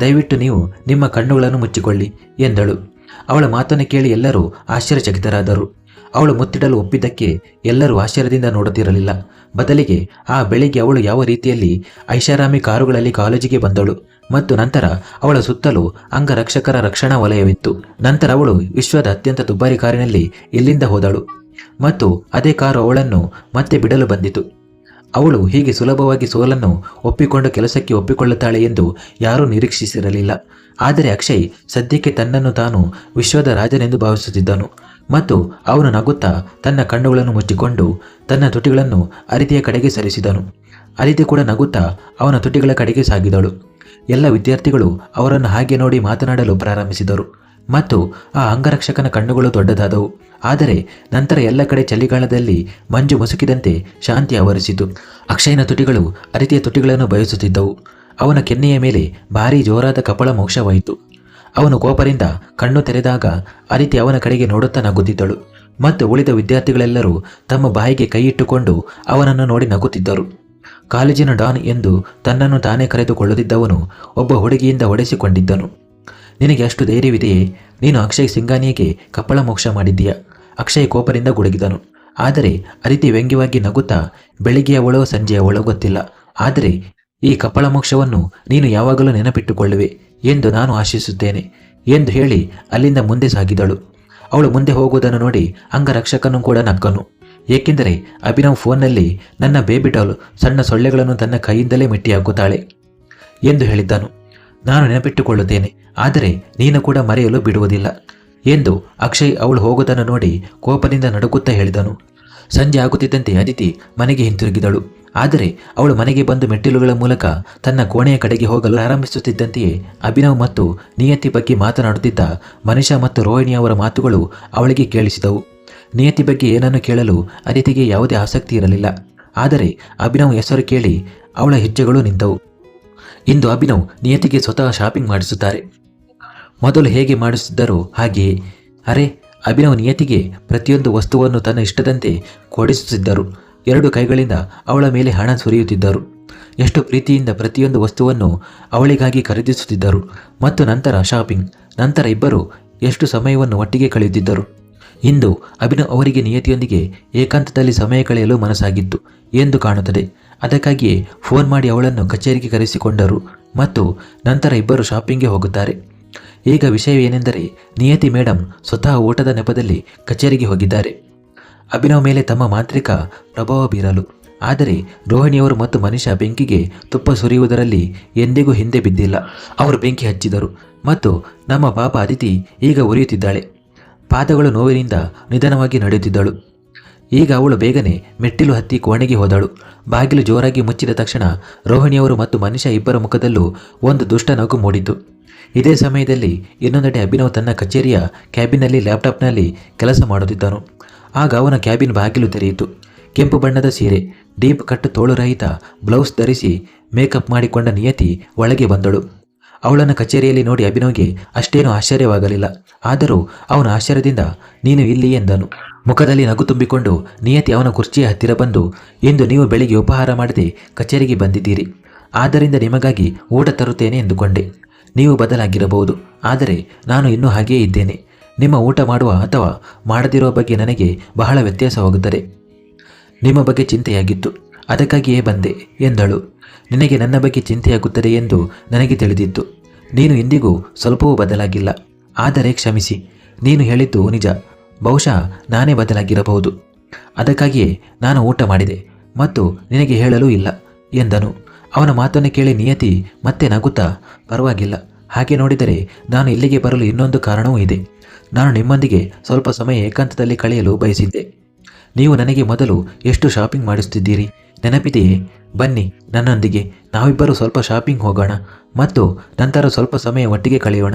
ದಯವಿಟ್ಟು ನೀವು ನಿಮ್ಮ ಕಣ್ಣುಗಳನ್ನು ಮುಚ್ಚಿಕೊಳ್ಳಿ ಎಂದಳು. ಅವಳ ಮಾತನ್ನು ಕೇಳಿ ಎಲ್ಲರೂ ಆಶ್ಚರ್ಯಚಕಿತರಾದರು. ಅವಳು ಮುತ್ತಿಡಲು ಒಪ್ಪಿದ್ದಕ್ಕೆ ಎಲ್ಲರೂ ಆಶ್ಚರ್ಯದಿಂದ ನೋಡುತ್ತಿರಲಿಲ್ಲ. ಬದಲಿಗೆ ಆ ಬೆಳಿಗ್ಗೆ ಅವಳು ಯಾವ ರೀತಿಯಲ್ಲಿ ಐಷಾರಾಮಿ ಕಾರುಗಳಲ್ಲಿ ಕಾಲೇಜಿಗೆ ಬಂದಳು ಮತ್ತು ನಂತರ ಅವಳ ಸುತ್ತಲೂ ಅಂಗರಕ್ಷಕರ ರಕ್ಷಣಾ ವಲಯವಿತ್ತು. ನಂತರ ಅವಳು ವಿಶ್ವದ ಅತ್ಯಂತ ದುಬಾರಿ ಕಾರಿನಲ್ಲಿ ಇಲ್ಲಿಂದ ಹೋದಳು ಮತ್ತು ಅದೇ ಕಾರು ಅವಳನ್ನು ಮತ್ತೆ ಬಿಡಲು ಬಂದಿತು. ಅವಳು ಹೀಗೆ ಸುಲಭವಾಗಿ ಸೋಲನ್ನು ಒಪ್ಪಿಕೊಂಡು ಕೆಲಸಕ್ಕೆ ಒಪ್ಪಿಕೊಳ್ಳುತ್ತಾಳೆ ಎಂದು ಯಾರೂ ನಿರೀಕ್ಷಿಸಿರಲಿಲ್ಲ. ಆದರೆ ಅಕ್ಷಯ್ ಸದ್ಯಕ್ಕೆ ತನ್ನನ್ನು ತಾನು ವಿಶ್ವದ ರಾಜನೆಂದು ಭಾವಿಸುತ್ತಿದ್ದನು. ಮತ್ತು ಅವನು ನಗುತ್ತಾ ತನ್ನ ಕಣ್ಣುಗಳನ್ನು ಮುಚ್ಚಿಕೊಂಡು ತನ್ನ ತುಟಿಗಳನ್ನು ಅರಿತಿಯ ಕಡೆಗೆ ಸರಿಸಿದನು. ಅರಿತಿ ಕೂಡ ನಗುತ್ತಾ ಅವನ ತುಟಿಗಳ ಕಡೆಗೆ ಸಾಗಿದಳು. ಎಲ್ಲ ವಿದ್ಯಾರ್ಥಿಗಳು ಅವರನ್ನು ಹಾಗೆ ನೋಡಿ ಮಾತನಾಡಲು ಪ್ರಾರಂಭಿಸಿದರು. ಮತ್ತು ಆ ಅಂಗರಕ್ಷಕನ ಕಣ್ಣುಗಳು ದೊಡ್ಡದಾದವು. ಆದರೆ ನಂತರ ಎಲ್ಲ ಕಡೆ ಚಳಿಗಾಲದಲ್ಲಿ ಮಂಜು ಮುಸುಕಿದಂತೆ ಶಾಂತಿ ಆವರಿಸಿತು. ಅಕ್ಷಯನ ತುಟಿಗಳು ಅರಿತಿಯ ತುಟಿಗಳನ್ನು ಬಯಸುತ್ತಿದ್ದವು. ಅವನ ಕೆನ್ನೆಯ ಮೇಲೆ ಭಾರೀ ಜೋರಾದ ಕಪಳ ಮೋಕ್ಷವಾಯಿತು. ಅವನು ಕೋಪರಿಂದ ಕಣ್ಣು ತೆರೆದಾಗ ಅದಿತಿ ಅವನ ಕಡೆಗೆ ನೋಡುತ್ತಾ ನಗುತ್ತಿದ್ದಳು. ಮತ್ತು ಉಳಿದ ವಿದ್ಯಾರ್ಥಿಗಳೆಲ್ಲರೂ ತಮ್ಮ ಬಾಯಿಗೆ ಕೈಯಿಟ್ಟುಕೊಂಡು ಅವನನ್ನು ನೋಡಿ ನಗುತ್ತಿದ್ದರು. ಕಾಲೇಜಿನ ಡಾನ್ ಎಂದು ತನ್ನನ್ನು ತಾನೇ ಕರೆದುಕೊಳ್ಳುತ್ತಿದ್ದವನು ಒಬ್ಬ ಹುಡುಗಿಯಿಂದ ಹೊಡೆಸಿಕೊಂಡಿದ್ದನು. ನಿನಗೆ ಅಷ್ಟು ಧೈರ್ಯವಿದೆಯೇ? ನೀನು ಅಕ್ಷಯ್ ಸಿಂಗಾನಿಯಗೆ ಕಪ್ಪಳ ಮೋಕ್ಷ ಮಾಡಿದ್ದೀಯ? ಅಕ್ಷಯ್ ಕೋಪದಿಂದ ಗುಡುಗಿದನು. ಆದರೆ ಅದಿತಿ ವ್ಯಂಗ್ಯವಾಗಿ ನಗುತ್ತಾ ಬೆಳಿಗ್ಗೆಯವಳೋ ಸಂಜೆಯವಳೋ ಗೊತ್ತಿಲ್ಲ. ಆದರೆ ಈ ಕಪ್ಪಳ ಮೋಕ್ಷವನ್ನು ನೀನು ಯಾವಾಗಲೂ ನೆನಪಿಟ್ಟುಕೊಳ್ಳುವೆ. ಎಂದು ನಾನು ಆಶಿಸುತ್ತೇನೆ ಎಂದು ಹೇಳಿ ಅಲ್ಲಿಂದ ಮುಂದೆ ಸಾಗಿದಳು. ಅವಳು ಮುಂದೆ ಹೋಗುವುದನ್ನು ನೋಡಿ ಅಂಗರಕ್ಷಕನೂ ಕೂಡ ನಕ್ಕನು. ಏಕೆಂದರೆ ಅಭಿನವ್ ಫೋನ್ನಲ್ಲಿ ನನ್ನ ಬೇಬಿ ಡಾಲ್ ಸಣ್ಣ ಸೊಳ್ಳೆಗಳನ್ನು ತನ್ನ ಕೈಯಿಂದಲೇ ಮೆಟ್ಟಿ ಹಾಕುತ್ತಾಳೆ ಎಂದು ಹೇಳಿದ್ದನು. ನಾನು ನೆನಪಿಟ್ಟುಕೊಳ್ಳುತ್ತೇನೆ, ಆದರೆ ನೀನು ಕೂಡ ಮರೆಯಲು ಬಿಡುವುದಿಲ್ಲ ಎಂದು ಅಕ್ಷಯ್ ಅವಳು ಹೋಗುವುದನ್ನು ನೋಡಿ ಕೋಪದಿಂದ ನಡುಗುತ್ತಾ ಹೇಳಿದನು. ಸಂಜೆ ಆಗುತ್ತಿದ್ದಂತೆ ಅದಿತಿ ಮನೆಗೆ ಹಿಂತಿರುಗಿದಳು. ಆದರೆ ಅವಳು ಮನೆಗೆ ಬಂದು ಮೆಟ್ಟಿಲುಗಳ ಮೂಲಕ ತನ್ನ ಕೋಣೆಯ ಕಡೆಗೆ ಹೋಗಲು ಆರಂಭಿಸುತ್ತಿದ್ದಂತೆಯೇ ಅಭಿನವ್ ಮತ್ತು ನಿಯತಿ ಬಗ್ಗೆ ಮಾತನಾಡುತ್ತಿದ್ದ ಮನಿಷಾ ಮತ್ತು ರೋಹಿಣಿ ಅವರ ಮಾತುಗಳು ಅವಳಿಗೆ ಕೇಳಿಸಿದವು. ನಿಯತಿ ಬಗ್ಗೆ ಏನನ್ನು ಕೇಳಲು ಅದಿತಿಗೆ ಯಾವುದೇ ಆಸಕ್ತಿ ಇರಲಿಲ್ಲ. ಆದರೆ ಅಭಿನವ್ ಹೆಸರು ಕೇಳಿ ಅವಳ ಹೆಜ್ಜೆಗಳು ನಿಂತವು. ಇಂದು ಅಭಿನವ್ ನಿಯತಿಗೆ ಸ್ವತಃ ಶಾಪಿಂಗ್ ಮಾಡಿಸುತ್ತಾರೆ. ಮೊದಲು ಹೇಗೆ ಮಾಡಿಸುತ್ತಿದ್ದರೋ ಹಾಗೆಯೇ ಅರೆ, ಅಭಿನವ್ ನಿಯತಿಗೆ ಪ್ರತಿಯೊಂದು ವಸ್ತುವನ್ನು ತನ್ನ ಇಷ್ಟದಂತೆ ಕೊಡಿಸುತ್ತಿದ್ದರು. ಎರಡು ಕೈಗಳಿಂದ ಅವಳ ಮೇಲೆ ಹಣ ಸುರಿಯುತ್ತಿದ್ದರು. ಎಷ್ಟು ಪ್ರೀತಿಯಿಂದ ಪ್ರತಿಯೊಂದು ವಸ್ತುವನ್ನು ಅವಳಿಗಾಗಿ ಖರೀದಿಸುತ್ತಿದ್ದರು. ಮತ್ತು ನಂತರ ಶಾಪಿಂಗ್, ನಂತರ ಇಬ್ಬರು ಎಷ್ಟು ಸಮಯವನ್ನು ಒಟ್ಟಿಗೆ ಕಳೆಯುತ್ತಿದ್ದರು. ಇಂದು ಅಭಿನವ್ ಅವರಿಗೆ ನಿಯತಿಯೊಂದಿಗೆ ಏಕಾಂತದಲ್ಲಿ ಸಮಯ ಕಳೆಯಲು ಮನಸ್ಸಾಗಿತ್ತು ಎಂದು ಕಾಣುತ್ತದೆ. ಅದಕ್ಕಾಗಿಯೇ ಫೋನ್ ಮಾಡಿ ಅವಳನ್ನು ಕಚೇರಿಗೆ ಕರೆಸಿಕೊಂಡರು ಮತ್ತು ನಂತರ ಇಬ್ಬರು ಶಾಪಿಂಗ್ಗೆ ಹೋಗುತ್ತಾರೆ. ಈಗ ವಿಷಯವೇನೆಂದರೆ ನಿಯತಿ ಮೇಡಮ್ ಸ್ವತಃ ಊಟದ ನೆಪದಲ್ಲಿ ಕಚೇರಿಗೆ ಹೋಗಿದ್ದಾರೆ. ಅಭಿನವ್ ಮೇಲೆ ತಮ್ಮ ಮಾಂತ್ರಿಕ ಪ್ರಭಾವ ಬೀರಲು. ಆದರೆ ರೋಹಿಣಿಯವರು ಮತ್ತು ಮನುಷ್ಯ ಬೆಂಕಿಗೆ ತುಪ್ಪ ಸುರಿಯುವುದರಲ್ಲಿ ಎಂದಿಗೂ ಹಿಂದೆ ಬಿದ್ದಿಲ್ಲ. ಅವರು ಬೆಂಕಿ ಹಚ್ಚಿದರು ಮತ್ತು ನಮ್ಮ ಪಾಪ ಅದಿತಿ ಈಗ ಉರಿಯುತ್ತಿದ್ದಾಳೆ. ಪಾದಗಳು ನೋವಿನಿಂದ ನಿಧಾನವಾಗಿ ನಡೆಯುತ್ತಿದ್ದಳು. ಈಗ ಅವಳು ಬೇಗನೆ ಮೆಟ್ಟಿಲು ಹತ್ತಿ ಕೋಣೆಗೆ ಹೋದಳು. ಬಾಗಿಲು ಜೋರಾಗಿ ಮುಚ್ಚಿದ ತಕ್ಷಣ ರೋಹಿಣಿಯವರು ಮತ್ತು ಮನುಷ್ಯ ಇಬ್ಬರ ಮುಖದಲ್ಲೂ ಒಂದು ದುಷ್ಟ ನಗು ಮೂಡಿತು. ಇದೇ ಸಮಯದಲ್ಲಿ ಇನ್ನೊಂದೆಡೆ ಅಭಿನವ್ ತನ್ನ ಕಚೇರಿಯ ಕ್ಯಾಬಿನ್ನಲ್ಲಿ, ಲ್ಯಾಪ್ಟಾಪ್ನಲ್ಲಿ ಕೆಲಸ ಮಾಡುತ್ತಿದ್ದನು. ಆಗ ಅವನ ಕ್ಯಾಬಿನ್ ಬಾಗಿಲು ತೆರೆಯಿತು. ಕೆಂಪು ಬಣ್ಣದ ಸೀರೆ, ಡೀಪ್ ಕಟ್ ತೋಳುರಹಿತ ಬ್ಲೌಸ್ ಧರಿಸಿ ಮೇಕಪ್ ಮಾಡಿಕೊಂಡ ನಿಯತಿ ಒಳಗೆ ಬಂದಳು. ಅವಳನ್ನು ಕಚೇರಿಯಲ್ಲಿ ನೋಡಿ ಅಭಿನವ್ಗೆ ಅಷ್ಟೇನೂ ಆಶ್ಚರ್ಯವಾಗಲಿಲ್ಲ. ಆದರೂ ಅವನ ಆಶ್ಚರ್ಯದಿಂದ, ನೀನು ಇಲ್ಲಿ ಎಂದನು. ಮುಖದಲ್ಲಿ ನಗು ತುಂಬಿಕೊಂಡು ನಿಯತಿ ಅವನ ಕುರ್ಚಿಯ ಹತ್ತಿರ ಬಂದು, ಇಂದು ನೀವು ಬೆಳಿಗ್ಗೆ ಉಪಹಾರ ಮಾಡದೆ ಕಚೇರಿಗೆ ಬಂದಿದ್ದೀರಿ. ಆದ್ದರಿಂದ ನಿಮಗಾಗಿ ಊಟ ತರುತ್ತೇನೆ ಎಂದುಕೊಂಡೆ. ನೀವು ಬದಲಾಗಿರಬಹುದು. ಆದರೆ ನಾನು ಇನ್ನೂ ಹಾಗೆಯೇ ಇದ್ದೇನೆ. ನಿಮ್ಮ ಊಟ ಮಾಡುವ ಅಥವಾ ಮಾಡದಿರೋ ಬಗ್ಗೆ ನನಗೆ ಬಹಳ ವ್ಯತ್ಯಾಸವಾಗುತ್ತದೆ. ನಿಮ್ಮ ಬಗ್ಗೆ ಚಿಂತೆಯಾಗಿತ್ತು. ಅದಕ್ಕಾಗಿಯೇ ಬಂದೆ, ಎಂದಳು. ನಿನಗೆ ನನ್ನ ಬಗ್ಗೆ ಚಿಂತೆಯಾಗುತ್ತದೆ ಎಂದು ನನಗೆ ತಿಳಿದಿತ್ತು. ನೀನು ಇಂದಿಗೂ ಸ್ವಲ್ಪವೂ ಬದಲಾಗಿಲ್ಲ. ಆದರೆ ಕ್ಷಮಿಸಿ, ನೀನು ಹೇಳಿದ್ದು ನಿಜ. ಬಹುಶಃ ನಾನೇ ಬದಲಾಗಿರಬಹುದು. ಅದಕ್ಕಾಗಿಯೇ ನಾನು ಊಟ ಮಾಡಿದೆ ಮತ್ತು ನಿನಗೆ ಹೇಳಲೂ ಇಲ್ಲ, ಎಂದನು. ಅವನ ಮಾತನ್ನು ಕೇಳಿ ನಿಯತಿ ಮತ್ತೆ ನಗುತ್ತಾ, ಪರವಾಗಿಲ್ಲ. ಹಾಗೆ ನೋಡಿದರೆ ನಾನು ಇಲ್ಲಿಗೆ ಬರಲು ಇನ್ನೊಂದು ಕಾರಣವೂ ಇದೆ. ನಾನು ನಿಮ್ಮೊಂದಿಗೆ ಸ್ವಲ್ಪ ಸಮಯ ಏಕಾಂತದಲ್ಲಿ ಕಳೆಯಲು ಬಯಸಿದ್ದೆ. ನೀವು ನನಗೆ ಮೊದಲು ಎಷ್ಟು ಶಾಪಿಂಗ್ ಮಾಡಿಸುತ್ತಿದ್ದೀರಿ? ನೆನಪಿದೆಯೇ? ಬನ್ನಿ, ನನ್ನೊಂದಿಗೆ. ನಾವಿಬ್ಬರು ಸ್ವಲ್ಪ ಶಾಪಿಂಗ್ ಹೋಗೋಣ ಮತ್ತು ನಂತರ ಸ್ವಲ್ಪ ಸಮಯ ಒಟ್ಟಿಗೆ ಕಳೆಯೋಣ.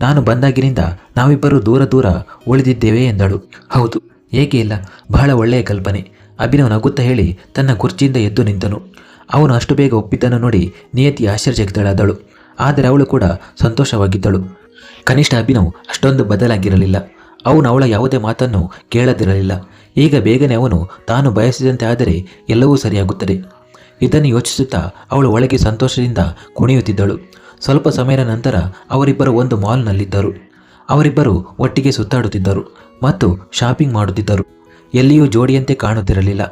ನಾನು ಬಂದಾಗಿನಿಂದ ನಾವಿಬ್ಬರು ದೂರ ದೂರ ಉಳಿದಿದ್ದೇವೆ ಎಂದಳು. ಹೌದು, ಏಕೆ ಇಲ್ಲ? ಬಹಳ ಒಳ್ಳೆಯ ಕಲ್ಪನೆ. ಅಭಿನವ್ ನಗುತ್ತಾ ಹೇಳಿ ತನ್ನ ಕುರ್ಚಿಯಿಂದ ಎದ್ದು ನಿಂತನು. ಅವನು ಅಷ್ಟು ಬೇಗ ಒಪ್ಪಿದ್ದನ್ನು ನೋಡಿ ನಿಯತಿ ಆಶ್ಚರ್ಯಚಕಿತಳಾದಳು. ಆದರೆ ಅವಳು ಕೂಡ ಸಂತೋಷವಾಗಿದ್ದಳು. ಕನಿಷ್ಠ ಅಭಿನವ್ ಅಷ್ಟೊಂದು ಬದಲಾಗಿರಲಿಲ್ಲ. ಅವನು ಅವಳ ಯಾವುದೇ ಮಾತನ್ನು ಕೇಳದಿರಲಿಲ್ಲ. ಈಗ ಬೇಗನೆ ಅವನು ತಾನು ಬಯಸಿದಂತೆ ಆದರೆ ಎಲ್ಲವೂ ಸರಿಯಾಗುತ್ತದೆ. ಇದನ್ನು ಯೋಚಿಸುತ್ತಾ ಅವಳು ಒಳಗೆ ಸಂತೋಷದಿಂದ ಕುಣಿಯುತ್ತಿದ್ದಳು. ಸ್ವಲ್ಪ ಸಮಯದ ನಂತರ ಅವರಿಬ್ಬರು ಒಂದು ಮಾಲ್ನಲ್ಲಿದ್ದರು. ಅವರಿಬ್ಬರು ಒಟ್ಟಿಗೆ ಸುತ್ತಾಡುತ್ತಿದ್ದರು ಮತ್ತು ಶಾಪಿಂಗ್ ಮಾಡುತ್ತಿದ್ದರು. ಎಲ್ಲಿಯೂ ಜೋಡಿಯಂತೆ ಕಾಣುತ್ತಿರಲಿಲ್ಲ.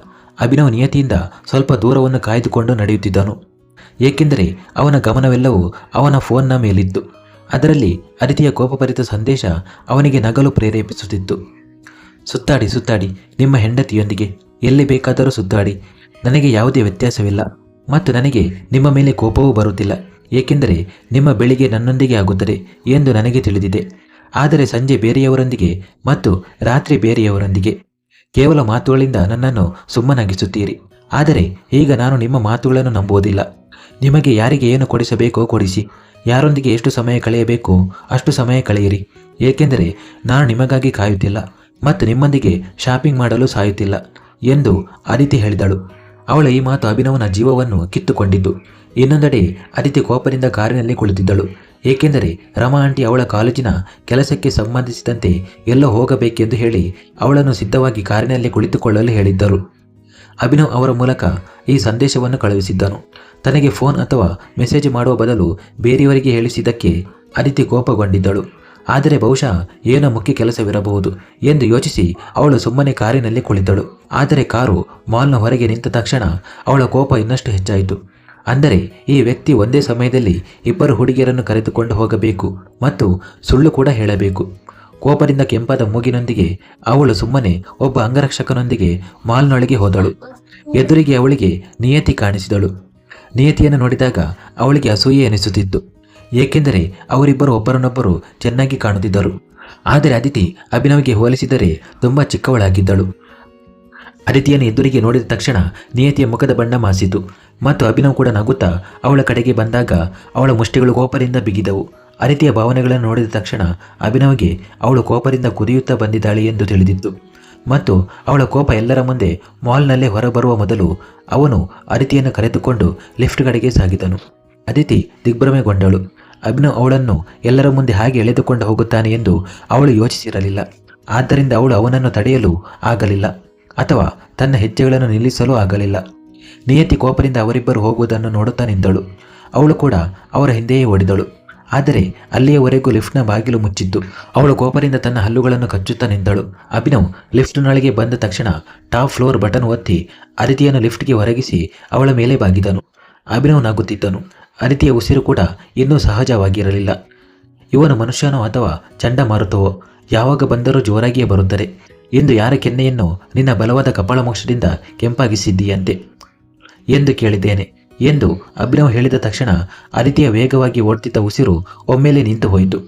ಅಭಿನವ್ ನಿಯತಿಯಿಂದ ಸ್ವಲ್ಪ ದೂರವನ್ನು ಕಾಯ್ದುಕೊಂಡು ನಡೆಯುತ್ತಿದ್ದನು. ಏಕೆಂದರೆ ಅವನ ಗಮನವೆಲ್ಲವೂ ಅವನ ಫೋನ್ನ ಮೇಲಿತ್ತು. ಅದರಲ್ಲಿ ಅದಿತಿಯ ಕೋಪಭರಿತ ಸಂದೇಶ ಅವನಿಗೆ ನಗಲು ಪ್ರೇರೇಪಿಸುತ್ತಿತ್ತು. ಸುತ್ತಾಡಿ ಸುತ್ತಾಡಿ, ನಿಮ್ಮ ಹೆಂಡತಿಯೊಂದಿಗೆ ಎಲ್ಲಿ ಬೇಕಾದರೂ ಸುತ್ತಾಡಿ ನನಗೆ ಯಾವುದೇ ವ್ಯತ್ಯಾಸವಿಲ್ಲ ಮತ್ತು ನನಗೆ ನಿಮ್ಮ ಮೇಲೆ ಕೋಪವೂ ಬರುತ್ತಿಲ್ಲ. ಏಕೆಂದರೆ ನಿಮ್ಮ ಬೆಳಿಗ್ಗೆ ನನ್ನೊಂದಿಗೆ ಆಗುತ್ತದೆ ಎಂದು ನನಗೆ ತಿಳಿದಿದೆ. ಆದರೆ ಸಂಜೆ ಬೇರೆಯವರೊಂದಿಗೆ ಮತ್ತು ರಾತ್ರಿ ಬೇರೆಯವರೊಂದಿಗೆ. ಕೇವಲ ಮಾತುಗಳಿಂದ ನನ್ನನ್ನು ಸುಮ್ಮನಾಗಿಸುತ್ತೀರಿ. ಆದರೆ ಈಗ ನಾನು ನಿಮ್ಮ ಮಾತುಗಳನ್ನು ನಂಬುವುದಿಲ್ಲ. ನಿಮಗೆ ಯಾರಿಗೆ ಏನು ಕೊಡಿಸಬೇಕೋ ಕೊಡಿಸಿ. ಯಾರೊಂದಿಗೆ ಎಷ್ಟು ಸಮಯ ಕಳೆಯಬೇಕೋ ಅಷ್ಟು ಸಮಯ ಕಳೆಯಿರಿ. ಏಕೆಂದರೆ ನಾನು ನಿಮಗಾಗಿ ಕಾಯುತ್ತಿಲ್ಲ ಮತ್ತು ನಿಮ್ಮೊಂದಿಗೆ ಶಾಪಿಂಗ್ ಮಾಡಲು ಸಾಯುತ್ತಿಲ್ಲ ಎಂದು ಅದಿತಿ ಹೇಳಿದಳು. ಅವಳ ಈ ಮಾತು ಅಭಿನವನ ಜೀವವನ್ನು ಕಿತ್ತುಕೊಂಡಿದ್ದು. ಇನ್ನೊಂದೆಡೆ ಅದಿತಿ ಕೋಪದಿಂದ ಕಾರಿನಲ್ಲಿ ಕುಳಿತಿದ್ದಳು. ಏಕೆಂದರೆ ರಮಾ ಆಂಟಿ ಅವಳ ಕಾಲೇಜಿನ ಕೆಲಸಕ್ಕೆ ಸಂಬಂಧಿಸಿದಂತೆ ಎಲ್ಲೋ ಹೋಗಬೇಕೆಂದು ಹೇಳಿ ಅವಳನ್ನು ಸಿದ್ಧವಾಗಿ ಕಾರಿನಲ್ಲಿ ಕುಳಿತುಕೊಳ್ಳಲು ಹೇಳಿದ್ದರು. ಅಭಿನವ್ ಅವರ ಮೂಲಕ ಈ ಸಂದೇಶವನ್ನು ಕಳುಹಿಸಿದ್ದನು. ತನಗೆ ಫೋನ್ ಅಥವಾ ಮೆಸೇಜ್ ಮಾಡುವ ಬದಲು ಬೇರೆಯವರಿಗೆ ಹೇಳಿಸಿದ್ದಕ್ಕೆ ಅದಿತಿ ಕೋಪಗೊಂಡಿದ್ದಳು. ಆದರೆ ಬಹುಶಃ ಏನೋ ಮುಖ್ಯ ಕೆಲಸವಿರಬಹುದು ಎಂದು ಯೋಚಿಸಿ ಅವಳು ಸುಮ್ಮನೆ ಕಾರಿನಲ್ಲಿ ಕುಳಿತಳು. ಆದರೆ ಕಾರು ಮಾಲ್ನ ಹೊರಗೆ ನಿಂತ ತಕ್ಷಣ ಅವಳ ಕೋಪ ಇನ್ನಷ್ಟು ಹೆಚ್ಚಾಯಿತು. ಅಂದರೆ ಈ ವ್ಯಕ್ತಿ ಒಂದೇ ಸಮಯದಲ್ಲಿ ಇಬ್ಬರು ಹುಡುಗಿಯರನ್ನು ಕರೆದುಕೊಂಡು ಹೋಗಬೇಕು ಮತ್ತು ಸುಳ್ಳು ಕೂಡ ಹೇಳಬೇಕು. ಕೋಪದಿಂದ ಕೆಂಪಾದ ಮೂಗಿನೊಂದಿಗೆ ಅವಳು ಸುಮ್ಮನೆ ಒಬ್ಬ ಅಂಗರಕ್ಷಕನೊಂದಿಗೆ ಮಾಲ್ನೊಳಗೆ ಹೋದಳು. ಎದುರಿಗೆ ಅವಳಿಗೆ ನಿಯತಿ ಕಾಣಿಸಿದಳು. ನಿಯತಿಯನ್ನು ನೋಡಿದಾಗ ಅವಳಿಗೆ ಅಸೂಯೆ ಎನಿಸುತ್ತಿತ್ತು. ಏಕೆಂದರೆ ಅವರಿಬ್ಬರು ಒಬ್ಬರನ್ನೊಬ್ಬರು ಚೆನ್ನಾಗಿ ಕಾಣುತ್ತಿದ್ದರು. ಆದರೆ ಅದಿತಿ ಅಭಿನವಿಗೆ ಹೋಲಿಸಿದರೆ ತುಂಬ ಚಿಕ್ಕವಳಾಗಿದ್ದಳು. ಅದಿತಿಯನ್ನು ಎದುರಿಗೆ ನೋಡಿದ ತಕ್ಷಣ ನಿಯತಿಯ ಮುಖದ ಬಣ್ಣ ಮಾಸಿತು. ಮತ್ತು ಅಭಿನವ್ ಕೂಡ ನಗುತ್ತಾ ಅವಳ ಕಡೆಗೆ ಬಂದಾಗ ಅವಳ ಮುಷ್ಟಿಗಳು ಕೋಪದಿಂದ ಬಿಗಿದವು. ಅದಿತಿಯ ಭಾವನೆಗಳನ್ನು ನೋಡಿದ ತಕ್ಷಣ ಅಭಿನವ್ಗೆ ಅವಳು ಕೋಪದಿಂದ ಕುದಿಯುತ್ತಾ ಬಂದಿದ್ದಾಳೆ ಎಂದು ತಿಳಿದಿತ್ತು. ಮತ್ತು ಅವಳ ಕೋಪ ಎಲ್ಲರ ಮುಂದೆ ಮಾಲ್ನಲ್ಲೇ ಹೊರಬರುವ ಮೊದಲು ಅವನು ಅದಿತಿಯನ್ನು ಕರೆದುಕೊಂಡು ಲಿಫ್ಟ್ ಕಡೆಗೆ ಸಾಗಿದನು. ಅದಿತಿ ದಿಗ್ಭ್ರಮೆಗೊಂಡಳು. ಅಭಿನವ್ ಅವಳನ್ನು ಎಲ್ಲರ ಮುಂದೆ ಹಾಗೆ ಎಳೆದುಕೊಂಡು ಹೋಗುತ್ತಾನೆ ಎಂದು ಅವಳು ಯೋಚಿಸಿರಲಿಲ್ಲ. ಆದ್ದರಿಂದ ಅವಳು ಅವನನ್ನು ತಡೆಯಲು ಆಗಲಿಲ್ಲ ಅಥವಾ ತನ್ನ ಹೆಜ್ಜೆಗಳನ್ನು ನಿಲ್ಲಿಸಲು ಆಗಲಿಲ್ಲ. ನಿಯತಿ ಕೋಪದಿಂದ ಅವರಿಬ್ಬರು ಹೋಗುವುದನ್ನು ನೋಡುತ್ತಾ ನಿಂತಳು ಅವಳು ಕೂಡ ಅವರ ಹಿಂದೆಯೇ ಓಡಿದಳು. ಆದರೆ ಅಲ್ಲಿಯವರೆಗೂ ಲಿಫ್ಟ್ನ ಬಾಗಿಲು ಮುಚ್ಚಿತ್ತು. ಅವಳು ಕೋಪದಿಂದ ತನ್ನ ಹಲ್ಲುಗಳನ್ನು ಕಚ್ಚುತ್ತಾ ನಿಂತಳು. ಅಭಿನವ್ ಲಿಫ್ಟ್ನೊಳಗೆ ಬಂದ ತಕ್ಷಣ ಟಾಪ್ ಫ್ಲೋರ್ ಬಟನ್ ಒತ್ತಿ ಅದಿತಿಯನ್ನು ಲಿಫ್ಟ್ಗೆ ಹೊರಗಿಸಿ ಅವಳ ಮೇಲೆ ಬಾಗಿದನು. ಅಭಿನವ್ ನಗುತ್ತಿದ್ದನು. ಅದಿತಿಯ ಉಸಿರು ಕೂಡ ಇನ್ನೂ ಸಹಜವಾಗಿರಲಿಲ್ಲ. ಇವನು ಮನುಷ್ಯನೋ ಅಥವಾ ಚಂಡಮಾರುತವೋ ಯಾವಾಗ ಬಂದರೂ ಜೋರಾಗಿಯೇ ಬರುತ್ತದೆ. ಎಂದು ಯಾರ ಕೆನ್ನೆಯನ್ನು ನಿನ್ನ ಬಲವಾದ ಕಪಾಳಮೋಕ್ಷದಿಂದ ಕೆಂಪಾಗಿಸಿದ್ದೀಯಂತೆ? ಎಂದು ಕೇಳಿದ್ದೇನೆ. ಎಂದು ಅಭಿನವ್ ಹೇಳಿದ ತಕ್ಷಣ ಅದಿತಿಯ ವೇಗವಾಗಿ ಓಡ್ತಿದ್ದ ಉಸಿರು ಒಮ್ಮೆಲೆ ನಿಂತು ಹೋಯಿತು.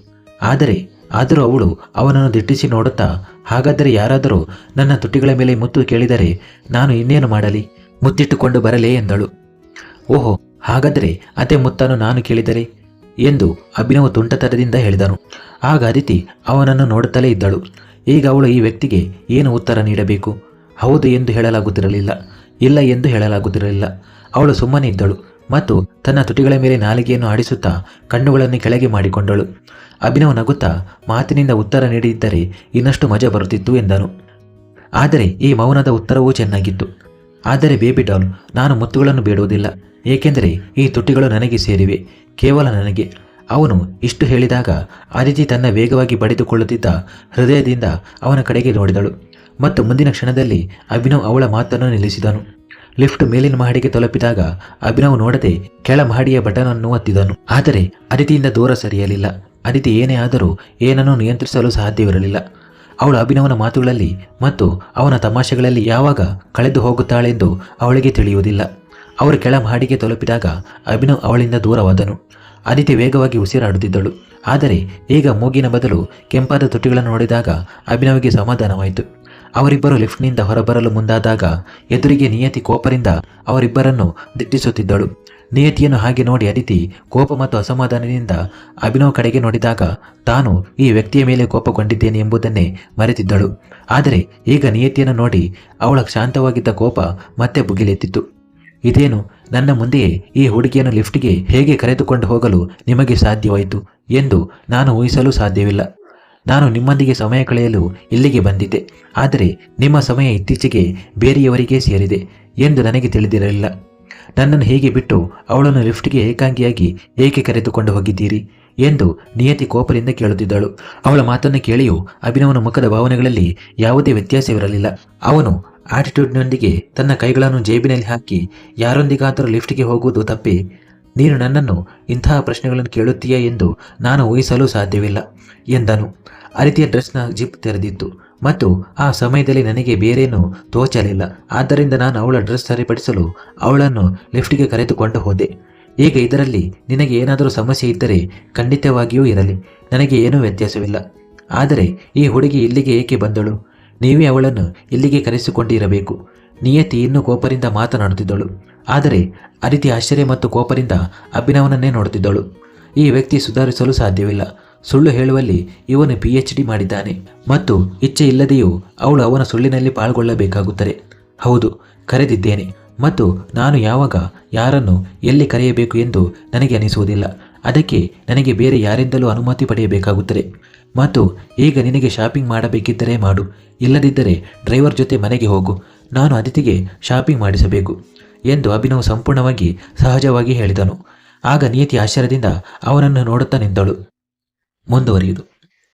ಆದರೆ, ಆದರೂ ಅವಳು ಅವನನ್ನು ದಿಟ್ಟಿಸಿ ನೋಡುತ್ತಾ, ಹಾಗಾದರೆ ಯಾರಾದರೂ ನನ್ನ ತುಟಿಗಳ ಮೇಲೆ ಮುತ್ತು ಕೇಳಿದರೆ ನಾನು ಇನ್ನೇನು ಮಾಡಲಿ? ಮುತ್ತಿಟ್ಟುಕೊಂಡು ಬರಲೇ ಎಂದಳು. ಓಹೋ, ಹಾಗಾದರೆ ಅದೇ ಮುತ್ತನ್ನು ನಾನು ಕೇಳಿದರೆ? ಎಂದು ಅಭಿನವ ತುಂಟತನದಿಂದ ಹೇಳಿದನು. ಆಗ ಅದಿತಿ ಅವನನ್ನು ನೋಡುತ್ತಲೇ ಇದ್ದಳು. ಈಗ ಅವಳು ಈ ವ್ಯಕ್ತಿಗೆ ಏನು ಉತ್ತರ ನೀಡಬೇಕು? ಹೌದು ಎಂದು ಹೇಳಲಾಗುತ್ತಿರಲಿಲ್ಲ. ಇಲ್ಲ ಎಂದು ಹೇಳಲಾಗುತ್ತಿರಲಿಲ್ಲ ಅವಳು ಸುಮ್ಮನೆ ಇದ್ದಳು ಮತ್ತು ತನ್ನ ತುಟಿಗಳ ಮೇಲೆ ನಾಲಿಗೆಯನ್ನು ಆಡಿಸುತ್ತಾ ಕಣ್ಣುಗಳನ್ನು ಕೆಳಗೆ ಮಾಡಿಕೊಂಡಳು. ಅಭಿನವ್ ನಗುತ್ತಾ ಮಾತಿನಿಂದ ಉತ್ತರ ನೀಡಿದ್ದರೆ ಇನ್ನಷ್ಟು ಮಜ ಬರುತ್ತಿತ್ತು ಎಂದನು. ಆದರೆ ಈ ಮೌನದ ಉತ್ತರವೂ ಚೆನ್ನಾಗಿತ್ತು. ಆದರೆ ಬೇಬಿ ಡಾಲ್, ನಾನು ಮುತ್ತುಗಳನ್ನು ಬೇಡುವುದಿಲ್ಲ, ಏಕೆಂದರೆ ಈ ತುಟಿಗಳು ನನಗೆ ಸೇರಿವೆ, ಕೇವಲ ನನಗೆ. ಅವನು ಇಷ್ಟು ಹೇಳಿದಾಗ ಅದಿತಿ ತನ್ನ ವೇಗವಾಗಿ ಬಡಿದುಕೊಳ್ಳುತ್ತಿದ್ದ ಹೃದಯದಿಂದ ಅವನ ಕಡೆಗೆ ನೋಡಿದಳು. ಮತ್ತು ಮುಂದಿನ ಕ್ಷಣದಲ್ಲಿ ಅಭಿನವ್ ಅವಳ ಮಾತನ್ನು ನಿಲ್ಲಿಸಿದನು. ಲಿಫ್ಟ್ ಮೇಲಿನ ಮಹಡಿಗೆ ತಲುಪಿದಾಗ ಅಭಿನವ್ ನೋಡದೆ ಕೆಳ ಮಹಡಿಯ ಬಟನ್ ಅನ್ನು ಒತ್ತಿದನು. ಆದರೆ ಅದಿತಿಯಿಂದ ದೂರ ಸರಿಯಲಿಲ್ಲ. ಅದಿತಿ ಏನೇ ಆದರೂ ಏನನ್ನೂ ನಿಯಂತ್ರಿಸಲು ಸಾಧ್ಯವಿರಲಿಲ್ಲ. ಅವಳು ಅಭಿನವನ ಮಾತುಗಳಲ್ಲಿ ಮತ್ತು ಅವನ ತಮಾಷೆಗಳಲ್ಲಿ ಯಾವಾಗ ಕಳೆದು ಹೋಗುತ್ತಾಳೆಂದು ಅವಳಿಗೆ ತಿಳಿಯುವುದಿಲ್ಲ. ಅವರು ಕೆಳ ಮಹಡಿಗೆ ತಲುಪಿದಾಗ ಅಭಿನವ್ ಅವಳಿಂದ ದೂರವಾದನು. ಅದಿತಿ ವೇಗವಾಗಿ ಉಸಿರಾಡುತ್ತಿದ್ದಳು. ಆದರೆ ಈಗ ಮೂಗಿನ ಬದಲು ಕೆಂಪಾದ ತುಟಿಗಳನ್ನು ನೋಡಿದಾಗ ಅಭಿನವಿಗೆ ಸಮಾಧಾನವಾಯಿತು. ಅವರಿಬ್ಬರು ಲಿಫ್ಟ್ನಿಂದ ಹೊರಬರಲು ಮುಂದಾದಾಗ ಎದುರಿಗೆ ನಿಯತಿ ಕೋಪರಿಂದ ಅವರಿಬ್ಬರನ್ನು ದಿಟ್ಟಿಸುತ್ತಿದ್ದಳು. ನಿಯತಿಯನ್ನು ಹಾಗೆ ನೋಡಿ ಅದಿತಿ ಕೋಪ ಮತ್ತು ಅಸಮಾಧಾನದಿಂದ ಅಭಿನವ್ ಕಡೆಗೆ ನೋಡಿದಾಗ ತಾನು ಈ ವ್ಯಕ್ತಿಯ ಮೇಲೆ ಕೋಪಗೊಂಡಿದ್ದೇನೆ ಎಂಬುದನ್ನೇ ಮರೆತಿದ್ದಳು. ಆದರೆ ಈಗ ನಿಯತಿಯನ್ನು ನೋಡಿ ಅವಳ ಶಾಂತವಾಗಿದ್ದ ಕೋಪ ಮತ್ತೆ ಬುಗಿಲೆತ್ತಿತ್ತು ಇದೇನು? ನನ್ನ ಮುಂದೆಯೇ ಈ ಹುಡುಗಿಯನ್ನು ಲಿಫ್ಟ್ಗೆ ಹೇಗೆ ಕರೆದುಕೊಂಡು ಹೋಗಲು ನಿಮಗೆ ಸಾಧ್ಯವಾಯಿತು ಎಂದು ನಾನು ಊಹಿಸಲು ಸಾಧ್ಯವಿಲ್ಲ. ನಾನು ನಿಮ್ಮೊಂದಿಗೆ ಸಮಯ ಕಳೆಯಲು ಇಲ್ಲಿಗೆ ಬಂದಿದ್ದೆ. ಆದರೆ ನಿಮ್ಮ ಸಮಯ ಇತ್ತೀಚೆಗೆ ಬೇರೆಯವರಿಗೆ ಸೇರಿದೆ ಎಂದು ನನಗೆ ತಿಳಿದಿರಲಿಲ್ಲ. ನನ್ನನ್ನು ಹೇಗೆ ಬಿಟ್ಟು ಅವಳನ್ನು ಲಿಫ್ಟ್ಗೆ ಏಕಾಂಗಿಯಾಗಿ ಏಕೆ ಕರೆದುಕೊಂಡು ಹೋಗಿದ್ದೀರಿ ಎಂದು ನಿಯತಿ ಕೋಪದಿಂದ ಕೇಳುತ್ತಿದ್ದಳು. ಅವಳ ಮಾತನ್ನು ಕೇಳಿಯೂ ಅಭಿನವನ ಮುಖದ ಭಾವನೆಗಳಲ್ಲಿ ಯಾವುದೇ ವ್ಯತ್ಯಾಸವಿರಲಿಲ್ಲ ಅವನು ಆಟಿಟ್ಯೂಡ್ನೊಂದಿಗೆ ತನ್ನ ಕೈಗಳನ್ನು ಜೇಬಿನಲ್ಲಿ ಹಾಕಿ ಯಾರೊಂದಿಗಾದರೂ ಲಿಫ್ಟ್ಗೆ ಹೋಗುವುದು ತಪ್ಪೇ ನೀನು ನನ್ನನ್ನು ಇಂತಹ ಪ್ರಶ್ನೆಗಳನ್ನು ಕೇಳುತ್ತೀಯಾ ಎಂದು ನಾನು ಊಹಿಸಲು ಸಾಧ್ಯವಿಲ್ಲ ಎಂದನು. ಆ ರೀತಿಯ ಡ್ರೆಸ್ನ ಜಿಪ್ ತೆರೆದಿತ್ತು ಮತ್ತು ಆ ಸಮಯದಲ್ಲಿ ನನಗೆ ಬೇರೇನೂ ತೋಚಲಿಲ್ಲ. ಆದ್ದರಿಂದ ನಾನು ಅವಳ ಡ್ರೆಸ್ ಸರಿಪಡಿಸಲು ಅವಳನ್ನು ಲಿಫ್ಟ್ಗೆ ಕರೆದುಕೊಂಡು ಹೋದೆ. ಈಗ ಇದರಲ್ಲಿ ನಿನಗೆ ಏನಾದರೂ ಸಮಸ್ಯೆ ಇದ್ದರೆ ಖಂಡಿತವಾಗಿಯೂ ಇರಲಿ. ನನಗೆ ಏನೂ ವ್ಯತ್ಯಾಸವಿಲ್ಲ. ಆದರೆ ಈ ಹುಡುಗಿ ಇಲ್ಲಿಗೆ ಏಕೆ ಬಂದಳು? ನೀವೇ ಅವಳನ್ನು ಇಲ್ಲಿಗೆ ಕರೆಸಿಕೊಂಡಿರಬೇಕು. ನಿಯತಿ ಇನ್ನೂ ಕೋಪರಿಂದ ಮಾತನಾಡುತ್ತಿದ್ದಳು. ಆದರೆ ಅದಿತಿ ಆಶ್ಚರ್ಯ ಮತ್ತು ಕೋಪದಿಂದ ಅಭಿನವನನ್ನೇ ನೋಡುತ್ತಿದ್ದಳು. ಈ ವ್ಯಕ್ತಿ ಸುಧಾರಿಸಲು ಸಾಧ್ಯವಿಲ್ಲ. ಸುಳ್ಳು ಹೇಳುವಲ್ಲಿ ಇವನು ಪಿ ಎಚ್ ಡಿ ಮಾಡಿದ್ದಾನೆ ಮತ್ತು ಇಚ್ಛೆ ಇಲ್ಲದೆಯೂ ಅವಳು ಅವನ ಸುಳ್ಳಿನಲ್ಲಿ ಪಾಲ್ಗೊಳ್ಳಬೇಕಾಗುತ್ತದೆ. ಹೌದು, ಕರೆದಿದ್ದೇನೆ ಮತ್ತು ನಾನು ಯಾವಾಗ ಯಾರನ್ನು ಎಲ್ಲಿ ಕರೆಯಬೇಕು ಎಂದು ನನಗೆ ಅನಿಸುವುದಿಲ್ಲ. ಅದಕ್ಕೆ ನನಗೆ ಬೇರೆ ಯಾರಿಂದಲೂ ಅನುಮತಿ ಪಡೆಯಬೇಕಾಗುತ್ತದೆ. ಮತ್ತು ಈಗ ನಿನಗೆ ಶಾಪಿಂಗ್ ಮಾಡಬೇಕಿದ್ದರೆ ಮಾಡು. ಇಲ್ಲದಿದ್ದರೆ ಡ್ರೈವರ್ ಜೊತೆ ಮನೆಗೆ ಹೋಗು. ನಾನು ಅದಿತಿಗೆ ಶಾಪಿಂಗ್ ಮಾಡಿಸಬೇಕು. ಎಂದು ಅಭಿನವ್ ಸಂಪೂರ್ಣವಾಗಿ ಸಹಜವಾಗಿ ಹೇಳಿದನು. ಆಗ ನೀತಿ ಆಶ್ಚರ್ಯದಿಂದ ಅವನನ್ನು ನೋಡುತ್ತಾ ನಿಂತಳು. ಮುಂದುವರಿಯುವುದು